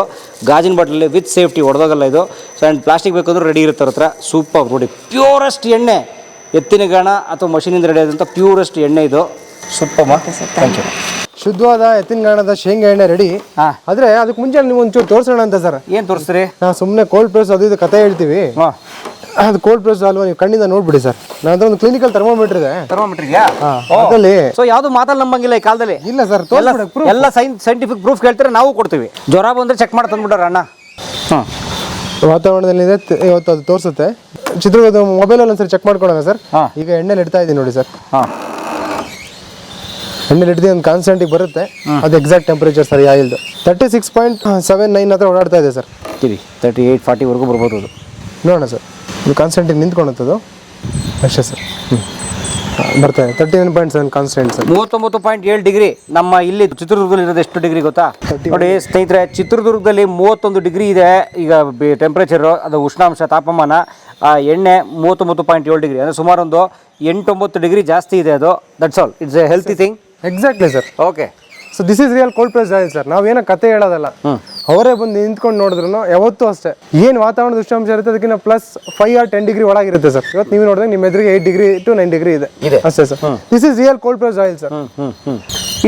ಗಾಜಿನ ಬಾಟ್ಲಲ್ಲಿ ವಿತ್ ಸೇಫ್ಟಿ ಹೊಡೆದೋಗಲ್ಲ ಇದು. ಸೊ ಆ್ಯಂಡ್ ಪ್ಲಾಸ್ಟಿಕ್ ಬೇಕಂದ್ರೆ ರೆಡಿ ಇರುತ್ತೆ ಹತ್ರ. ಸೂಪರ್ ನೋಡಿ. ಪ್ಯೂರೆಸ್ಟ್ ಎಣ್ಣೆ. ಎತ್ತಿನ ಗಾಣ ಅಥವಾ ಮಷೀನಿಂದ ರೆಡಿ ಆದಂಥ ಪ್ಯೂರೆಸ್ಟ್ ಎಣ್ಣೆ ಇದು. ಥ್ಯಾಂಕ್ ಯು ಶುದ್ಧವಾದ ಎತ್ತಿನಗಾಣದ ಶೇಂಗಾ ಎಣ್ಣೆ ರೆಡಿ. ಹಾ. ಆದ್ರೆ ಅದಕ್ಕೆ ಮುಂಚೆ ನೀವು ಒಂಚೂರು ತೋರಿಸೋಣ ಅಂತ ಸರ್. ಏನು ತೋರಿಸ್ತೀರಿ? ನಾವು ಸುಮ್ಮನೆ ಕೋಲ್ಡ್ ಪ್ರೆಸ್ ಅದು ಇದು ಕತೆ ಹೇಳ್ತೀವಿ. ಹಾಂ. ಅದು ಕೋಲ್ಡ್ ಪ್ರೆಸ್ ಅಲ್ವಾ ನೀವು ಕಣ್ಣಿಂದ ನೋಡ್ಬಿಡಿ ಸರ್. ನನ್ನ ಹತ್ರ ಒಂದು ಕ್ಲಿನಿಕಲ್ ಥರ್ಮೋಮೀಟರ್ ಇದೆ. ಥರ್ಮೋಮೀಟರ್ ಇದೆಯಾ? ಸೊ ಯಾವುದು ಮಾತಲ್ಲಿ ನಂಬಂಗಿಲ್ಲ ಈ ಕಾಲದಲ್ಲಿ? ಇಲ್ಲ ಸರ್ ಎಲ್ಲ ಸೈನ್ ಸೈಂಟಿಫಿಕ್ ಪ್ರೂಫ್ ಹೇಳ್ತಾರೆ ನಾವು ಕೊಡ್ತೀವಿ. ಜ್ವರ ಬಂದ್ರೆ ಚೆಕ್ ಮಾಡಿ ತಂದ್ಬಿಟ್ಟಾರ ಅಣ್ಣ. ಹಾಂ. ವಾತಾವರಣದಲ್ಲಿದೆ ತ- ಇವತ್ತು ಅದು ತೋರಿಸುತ್ತೆ. ಚಿತ್ರದುರ್ಗದ ಮೊಬೈಲಲ್ಲಿ ಒಂದ್ಸರಿ ಚೆಕ್ ಮಾಡ್ಕೊಳ್ಳೋಣ ಸರ್. ಈಗ ಎಣ್ಣೆಲಿ ಇಡ್ತಾ ಇದೀನಿ ನೋಡಿ ಸರ್. ಹಾಂ. ಎಣ್ಣೆಲಿ ಹಿಡಿದು ಒಂದು ಕಾನ್ಸ್ಟೆಂಟಿಗೆ ಬರುತ್ತೆ. ಅದು exact temperature sir ಆಯಿಲ್ದು thirty six point seven nine ಹತ್ರ ಓಡಾಡ್ತಾ ಇದೆ ಸರ್. ಕಿರಿ ತರ್ಟಿ ಏಯ್ಟ್ ಫಾರ್ಟಿವರೆಗೂ ಬರ್ಬೋದು ಅದು. ನೋಡೋಣ ಸರ್. ಇದು ಕಾನ್ಸ್ಟೆಂಟಿಗೆ ನಿಂತ್ಕೊಳತ್ತದು ಅಷ್ಟೇ ಸರ್. ಬರ್ತಾ ಇದೆ. Thirty nine point seven constant sir. ಮೂವತ್ತೊಂಬತ್ತು ಪಾಯಿಂಟ್ ಏಳು ಡಿಗ್ರಿ ನಮ್ಮ ಇಲ್ಲಿ ಚಿತ್ರದುರ್ಗದಲ್ಲಿ ಇರೋದು ಎಷ್ಟು ಡಿಗ್ರಿ ಗೊತ್ತಾ? ನೋಡಿ ಸ್ನೇಹಿತರೆ ಚಿತ್ರದುರ್ಗದಲ್ಲಿ ಮೂವತ್ತೊಂದು ಡಿಗ್ರಿ ಇದೆ. ಈಗ ಟೆಂಪ್ರೇಚರು ಅದು ಉಷ್ಣಾಂಶ ತಾಪಮಾನ ಆ ಎಣ್ಣೆ ಮೂವತ್ತೊಂಬತ್ತು ಪಾಯಿಂಟ್ ಏಳು ಡಿಗ್ರಿ. ಅಂದರೆ ಸುಮಾರು ಒಂದು ಎಂಟೊಂಬತ್ತು ಡಿಗ್ರಿ ಜಾಸ್ತಿ ಇದೆ ಅದು. That's all it's a healthy thing exactly sir okay so this is real cold press oil sir ನಾವೇನೋ ಕತೆ ಹೇಳೋದಲ್ಲ. ಅವರೇ ಬಂದು ನಿಂತ್ಕೊಂಡು ನೋಡಿದ್ರು ಯಾವತ್ತೂ ಅಷ್ಟೇ. ಏನು ವಾತಾವರಣದ ಉಷ್ಣಾಂಶ ಇರುತ್ತೆ ಅದಕ್ಕಿಂತ plus five or ten degree ಒಳಗಿರುತ್ತೆ sir ಇವತ್ತು ನೀವು ನೋಡಿದ್ರೆ ನಿಮ್ಮ ಎದುರಿಗೆ eight degree to nine degree ಇದೆ. ಅಷ್ಟೇ sir this is real cold press oil sir ಹ್ಞೂ ಹ್ಞೂ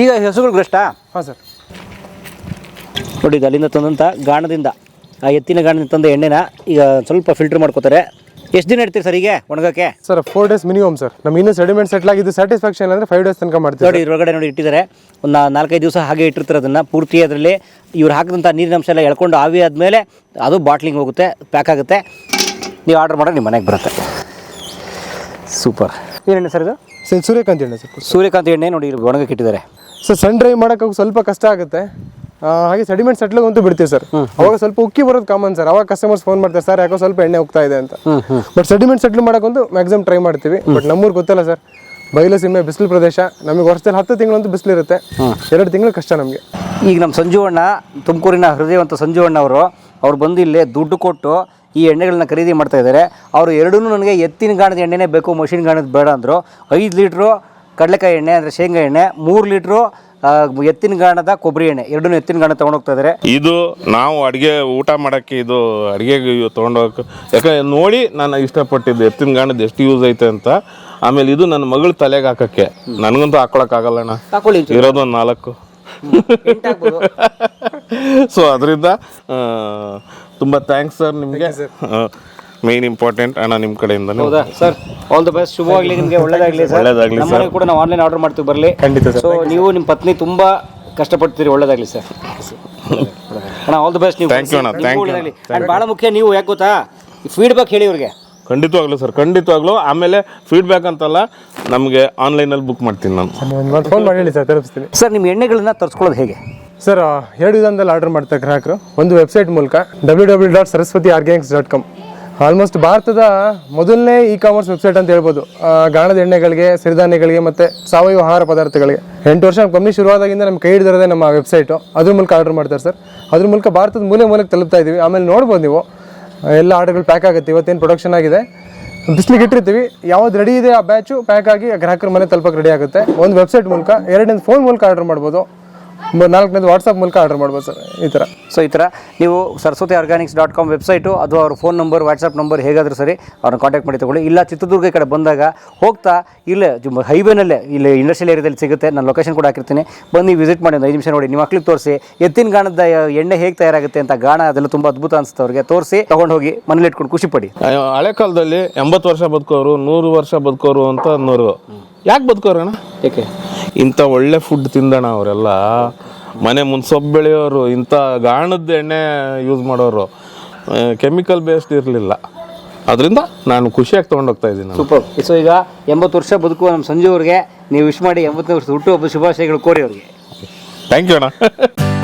ಈಗ ಹೆಸರುಗಳು ಎಷ್ಟಾ ಹಾಂ ಸರ್ ನೋಡಿ ಇದು ಅಲ್ಲಿಂದ ತಂದಂಥ ಗಾಣದಿಂದ. ಆ ಎತ್ತಿನ ಗಾಣದಿಂದ ತಂದ ಎಣ್ಣೆನ ಈಗ ಸ್ವಲ್ಪ ಫಿಲ್ಟರ್ ಮಾಡ್ಕೋತಾರೆ. ಎಷ್ಟು ದಿನ ಇಡ್ತೀರಿ ಸರ್ ಈಗ ಒಣಗಕ್ಕೆ sir four days minimum sir. ನಮ್ಗೆ ಇನ್ನೂ ಸೆಡಿಮೆಂಟ್ ಸೆಟ್ಲ್ ಆಗಿದ್ದು ಸ್ಯಾಟಿಸ್ಫ್ಯಾಕ್ಷನ್ ಅಂದರೆ ಫೈವ್ ಡೇಸ್ ತನಕ ಮಾಡ್ತೀವಿ ನೋಡಿ ಇದ್ರೊಳಗಡೆ ನೋಡಿ ಇಟ್ಟಿದ್ದಾರೆ. ಒಂದು ನಾಲ್ಕೈದು ದಿವಸ ಹಾಗೆ ಇಟ್ಟಿರ್ತಾರೆ ಅದನ್ನು. ಪೂರ್ತಿ ಅದರಲ್ಲಿ ಇವ್ರು ಹಾಕಿದಂಥ ನೀರಿನ ಅಂಶ ಎಲ್ಲ ಎಳ್ಕೊಂಡು ಆವಿ ಆದಮೇಲೆ ಅದು ಬಾಟ್ಲಿಂಗ್ ಹೋಗುತ್ತೆ ಪ್ಯಾಕ್ ಆಗುತ್ತೆ. ನೀವು ಆರ್ಡರ್ ಮಾಡಿದ್ರೆ ನಿಮ್ಮ ಮನೆಗೆ ಬರುತ್ತೆ. ಸೂಪರ್ ಏನೆಣ್ಣೆ ಸರ್ ಇದು? ಸರ್ ಸೂರ್ಯಕಾಂತಿ ಎಣ್ಣೆ ಸರ್. ಸೂರ್ಯಕಾಂತಿ ಎಣ್ಣೆ ನೋಡಿ ಒಣಗಕ್ಕೆ ಇಟ್ಟಿದ್ದಾರೆ. ಸರ್ ಸನ್ ಡ್ರೈ ಮಾಡೋಕ್ಕೆ ಸ್ವಲ್ಪ ಕಷ್ಟ ಆಗುತ್ತೆ. ಹಾಗೆ ಸೆಡಿಮೆಂಟ್ ಸೆಟ್ಲಿಗೆ ಅಂತೂ ಬಿಡ್ತೀವಿ ಸರ್ ಅವಾಗ ಸ್ವಲ್ಪ ಉಕ್ಕಿ ಬರೋದು ಕಾಮನ್ ಸರ್ ಅವಾಗ ಕಸ್ಟಮರ್ಸ್ ಫೋನ್ ಮಾಡ್ತಾರೆ ಸರ್ ಯಾಕೋ ಸ್ವಲ್ಪ ಎಣ್ಣೆ ಹೋಗ್ತಾ ಇದೆ ಅಂತ. ಬಟ್ ಸೆಡಿಮೆಂಟ್ ಸೆಟ್ಲ್ ಮಾಡೋಕ್ಕಂತೂ ಮ್ಯಾಕ್ಸಿಮಮ್ ಟ್ರೈ ಮಾಡ್ತೀವಿ. ಬಟ್ ನಮ್ಮೂರು ಗೊತ್ತಲ್ಲ ಸರ್ ಬಯಲು ಸೀಮೆ ಬಿಸಿಲು ಪ್ರದೇಶ ನಮಗೆ ವರ್ಷದಲ್ಲಿ ಹತ್ತು ತಿಂಗಳಂತೂ ಬಿಸಿಲಿರುತ್ತೆ. ಎರಡು ತಿಂಗಳು ಕಷ್ಟ ನಮಗೆ. ಈಗ ನಮ್ಮ ಸಂಜು ಅಣ್ಣ ತುಮಕೂರಿನ ಹೃದಯವಂತ ಸಂಜು ಅಣ್ಣ ಅವರು ಅವ್ರು ಬಂದು ಇಲ್ಲೇ ದುಡ್ಡು ಕೊಟ್ಟು ಈ ಎಣ್ಣೆಗಳನ್ನ ಖರೀದಿ ಮಾಡ್ತಾ ಇದ್ದಾರೆ ಅವರು ಎರಡೂ ನನಗೆ ಎತ್ತಿನ ಗಾಣದ ಎಣ್ಣೆನೇ ಬೇಕು ಮಷಿನ್ ಗಾಣದ ಬೇಡ ಅಂದರು. ಐದು ಲೀಟ್ರು ಕಡಲೆಕಾಯಿ ಎಣ್ಣೆ ಅಂದರೆ ಶೇಂಗಾ ಎಣ್ಣೆ ಮೂರು ಲೀಟ್ರು ಎತ್ತಿನ ಗಾಣದ ಕೊಬ್ಬರಿ ಎಣ್ಣೆ ಎರಡನ್ನೂ ಎತ್ತಿನ ಗಾಣ ತೊಗೊಂಡೋಗ್ತಾ ಇದ್ದಾರೆ ಇದು ನಾವು ಅಡುಗೆ ಊಟ ಮಾಡೋಕ್ಕೆ ಇದು ಅಡುಗೆಗೆ ತೊಗೊಂಡೋಗಕ್ಕೆ ಯಾಕಂದ್ರೆ ನೋಡಿ ನಾನು ಇಷ್ಟಪಟ್ಟಿದ್ದು ಎತ್ತಿನ ಗಾಣದ ಎಷ್ಟು ಯೂಸ್ ಐತೆ ಅಂತ. ಆಮೇಲೆ ಇದು ನನ್ನ ಮಗಳ ತಲೆಗೆ ಹಾಕಕ್ಕೆ. ನನಗಂತೂ ಹಾಕೊಳಕ್ಕಾಗಲ್ಲಣ್ಣ ತಗೊಳ್ಳಿ ಇರೋದು ಒಂದು ನಾಲ್ಕು. ಸೊ ಅದರಿಂದ ತುಂಬ ಥ್ಯಾಂಕ್ಸ್ ಸರ್ ನಿಮಗೆ. ಮೇನ್ ಇಂಪಾರ್ಟೆಂಟ್ ಅಣ್ಣ ನಿಮ್ಮ ಕಡೆಯಿಂದ ಹೌದಾ? ಸರ್ ಆಲ್ ದ ಬೆಸ್ಟ್ ಶುಭವಾಗಲಿ ನಿಮಗೆ. ಒಳ್ಳೇದಾಗಲಿ ಸರ್. ಒಳ್ಳೇದಾಗ್ಲಿ ನಮ್ಮ ಮನೆಗೆ ಕೂಡ ನಾವು ಆನ್ಲೈನ್ ಆರ್ಡರ್ ಮಾಡ್ತೀವಿ ಬರಲಿ. ಖಂಡಿತ ಸರ್. ಸೊ ನೀವು ನಿಮ್ಮ ಪತ್ನಿ ತುಂಬಾ ಕಷ್ಟಪಡ್ತೀರಿ ಒಳ್ಳೇದಾಗಲಿ ಸರ್. ಅಣ್ಣ ಆಲ್ ದ ಬೆಸ್ಟ್ ನೀವು. ಥ್ಯಾಂಕ್ ಯು ಅಣ್ಣ, ಥ್ಯಾಂಕ್ ಯು ಅಣ್ಣ, ಬಹಳ ಭಾಳ ಮುಖ್ಯ ನೀವು. ಯಾಕೆ ಗೊತ್ತಾ? ಫೀಡ್ಬ್ಯಾಕ್ ಹೇಳಿ ಇವ್ರಿಗೆ. ಖಂಡಿತವಾಗ್ಲೂ ಸರ್. ಖಂಡಿತವಾಗ್ಲೂ. ಆಮೇಲೆ ಫೀಡ್ಬ್ಯಾಕ್ ಅಂತಲ್ಲ ನಮಗೆ ಆನ್ಲೈನಲ್ಲಿ ಬುಕ್ ಮಾಡ್ತೀನಿ ನಾನು. ಫೋನ್ ಮಾಡಿ ಹೇಳಿ ಸರ್ ತರಿಸ್ತೀನಿ ಸರ್ ನಿಮ್ಮ ಎಣ್ಣೆಗಳನ್ನ ತರಿಸ್ಕೊಳ್ಳೋದು ಹೇಗೆ? ಸರ್ ಎರಡು ವಿಧಾನದಲ್ಲಿ ಆರ್ಡರ್ ಮಾಡ್ತಾರೆ ಗ್ರಾಹಕರು. ಒಂದು ವೆಬ್ಸೈಟ್ ಮೂಲಕ W W dot Saraswati organics dot com almost ಭಾರತದ ಮೊದಲನೇ ಇ ಕಾಮರ್ಸ್ ವೆಬ್ಸೈಟ್ ಅಂತ ಹೇಳ್ಬೋದು. ಗಾಣದ ಎಣ್ಣೆಗಳಿಗೆ, ಸಿರಿಧಾನ್ಯಗಳಿಗೆ ಮತ್ತು ಸಾವಯವ ಆಹಾರ ಪದಾರ್ಥಗಳಿಗೆ. ಎಂಟು ವರ್ಷ ನಮ್ಮ ಕಂಪ್ನಿ ಶುರುವಾದಾಗಿಂದ ನಮ್ಮ ಕೈ ಹಿಡಿದಿರೋದೇ ನಮ್ಮ ವೆಬ್ಸೈಟು. ಅದ್ರ ಮೂಲಕ ಆರ್ಡರ್ ಮಾಡ್ತಾರೆ ಸರ್. ಅದ್ರ ಮೂಲಕ ಭಾರತದ ಮೂಲೆ ಮೂಲಕ ತಲುಪ್ತಾ ಇದ್ದೀವಿ ಆಮೇಲೆ ನೋಡ್ಬೋದು ನೀವು, ಎಲ್ಲ ಆರ್ಡರ್ಗಳು ಪ್ಯಾಕ್ ಆಗುತ್ತೆ. ಇವತ್ತೇನು ಪ್ರೊಡಕ್ಷನ್ ಆಗಿದೆ. ಬಿಸ್ಲಿಗೆ ಇಟ್ಟಿರ್ತೀವಿ. ಯಾವ್ದು ರೆಡಿ ಇದೆ ಆ ಬ್ಯಾಚು ಪ್ಯಾಕ್ ಆಗಿ ಗ್ರಾಹಕರ ಮನೆ ತಲುಪಕ್ಕೆ ರೆಡಿ ಆಗುತ್ತೆ. ಒಂದು ವೆಬ್ಸೈಟ್ ಮೂಲಕ ಎರಡನೇ ಫೋನ್ ಮೂಲಕ ಆರ್ಡರ್ ಮಾಡ್ಬೋದು. ನಾಲ್ಕನೇದು ವಾಟ್ಸಪ್ ಮೂಲಕ ಆರ್ಡರ್ ಮಾಡ್ಬೋದು ಸರ್ ಈ ಥರ. ಸೊ ಈ ಥರ ನೀವು Saraswati organics dot com website ಅಥವಾ ಅವ್ರ ಫೋನ್ ನಂಬರ್ ವಾಟ್ಸಪ್ ನಂಬರ್ ಹೇಗಾದರೂ ಸರಿ ಅವ್ರನ್ನ ಕಾಂಟ್ಯಾಕ್ಟ್ ಮಾಡಿ ತಗೊಳ್ಳಿ. ಇಲ್ಲ ಚಿತ್ರದುರ್ಗ ಕಡೆ ಬಂದಾಗ ಹೋಗ್ತಾ ಇಲ್ಲೇ ಹೈವೇನಲ್ಲೇ ಇಲ್ಲಿ ಇಂಡಸ್ಟ್ರಿಯಲ್ ಏರಿಯಾದಲ್ಲಿ ಸಿಗುತ್ತೆ ನಾನು ಲೊಕೇಶನ್ ಕೂಡ ಹಾಕಿರ್ತೀನಿ. ಬಂದು ವಿಸಿಟ್ ಮಾಡಿ ಒಂದು ಐದು ನಿಮಿಷ ನೋಡಿ ನಿಮ್ಮ ಮಕ್ಳಿಗೆ ತೋರಿಸಿ ಎತ್ತಿನ ಗಾಣದ ಎಣ್ಣೆ ಹೇಗೆ ತಯಾರಾಗುತ್ತೆ ಅಂತ ಗಾಣ ಅದೆಲ್ಲ ತುಂಬ ಅದ್ಭುತ ಅನಿಸುತ್ತೆ ಅವ್ರಿಗೆ. ತೋರಿಸಿ ತೊಗೊಂಡು ಹೋಗಿ ಮನೇಲಿ ಇಟ್ಕೊಂಡು ಖುಷಿ ಪಡಿ. ಹಳೆ ಕಾಲದಲ್ಲಿ ಎಂಬತ್ತು ವರ್ಷ ಬದುಕೋರು ನೂರು ವರ್ಷ ಬದುಕೋರು ಅಂತ ಅನ್ನೋರು. ಯಾಕೆ ಬದುಕೋರು ಅಣ್ಣ? ಏಕೆ? ಇಂಥ ಒಳ್ಳೆ ಫುಡ್ ತಿಂದಣ ಅವರೆಲ್ಲ. ಮನೆ ಮುಂದೆ ಸೊಪ್ಪು ಬೆಳೆಯೋರು ಇಂಥ ಗಾಣದ ಎಣ್ಣೆ ಯೂಸ್ ಮಾಡೋರು ಕೆಮಿಕಲ್ ಬೇಸ್ಡ್ ಇರಲಿಲ್ಲ. ಅದರಿಂದ ನಾನು ಖುಷಿಯಾಗಿ ತೊಗೊಂಡೋಗ್ತಾ ಇದ್ದೀನಿ. ಸೂಪರ್ ಸೊ ಈಗ ಎಂಬತ್ತು ವರ್ಷ ಬದುಕುವ ನಮ್ಮ ಸಂಜೀವ್ರಿಗೆ ನೀವು ವಿಶ್ ಮಾಡಿ ಎಂಬತ್ತನೇ ವರ್ಷ ಹುಟ್ಟುಹಬ್ಬ ಶುಭಾಶಯಗಳು ಕೋರಿ ಅವ್ರಿಗೆ. ಥ್ಯಾಂಕ್ ಯು ಅಣ್ಣ.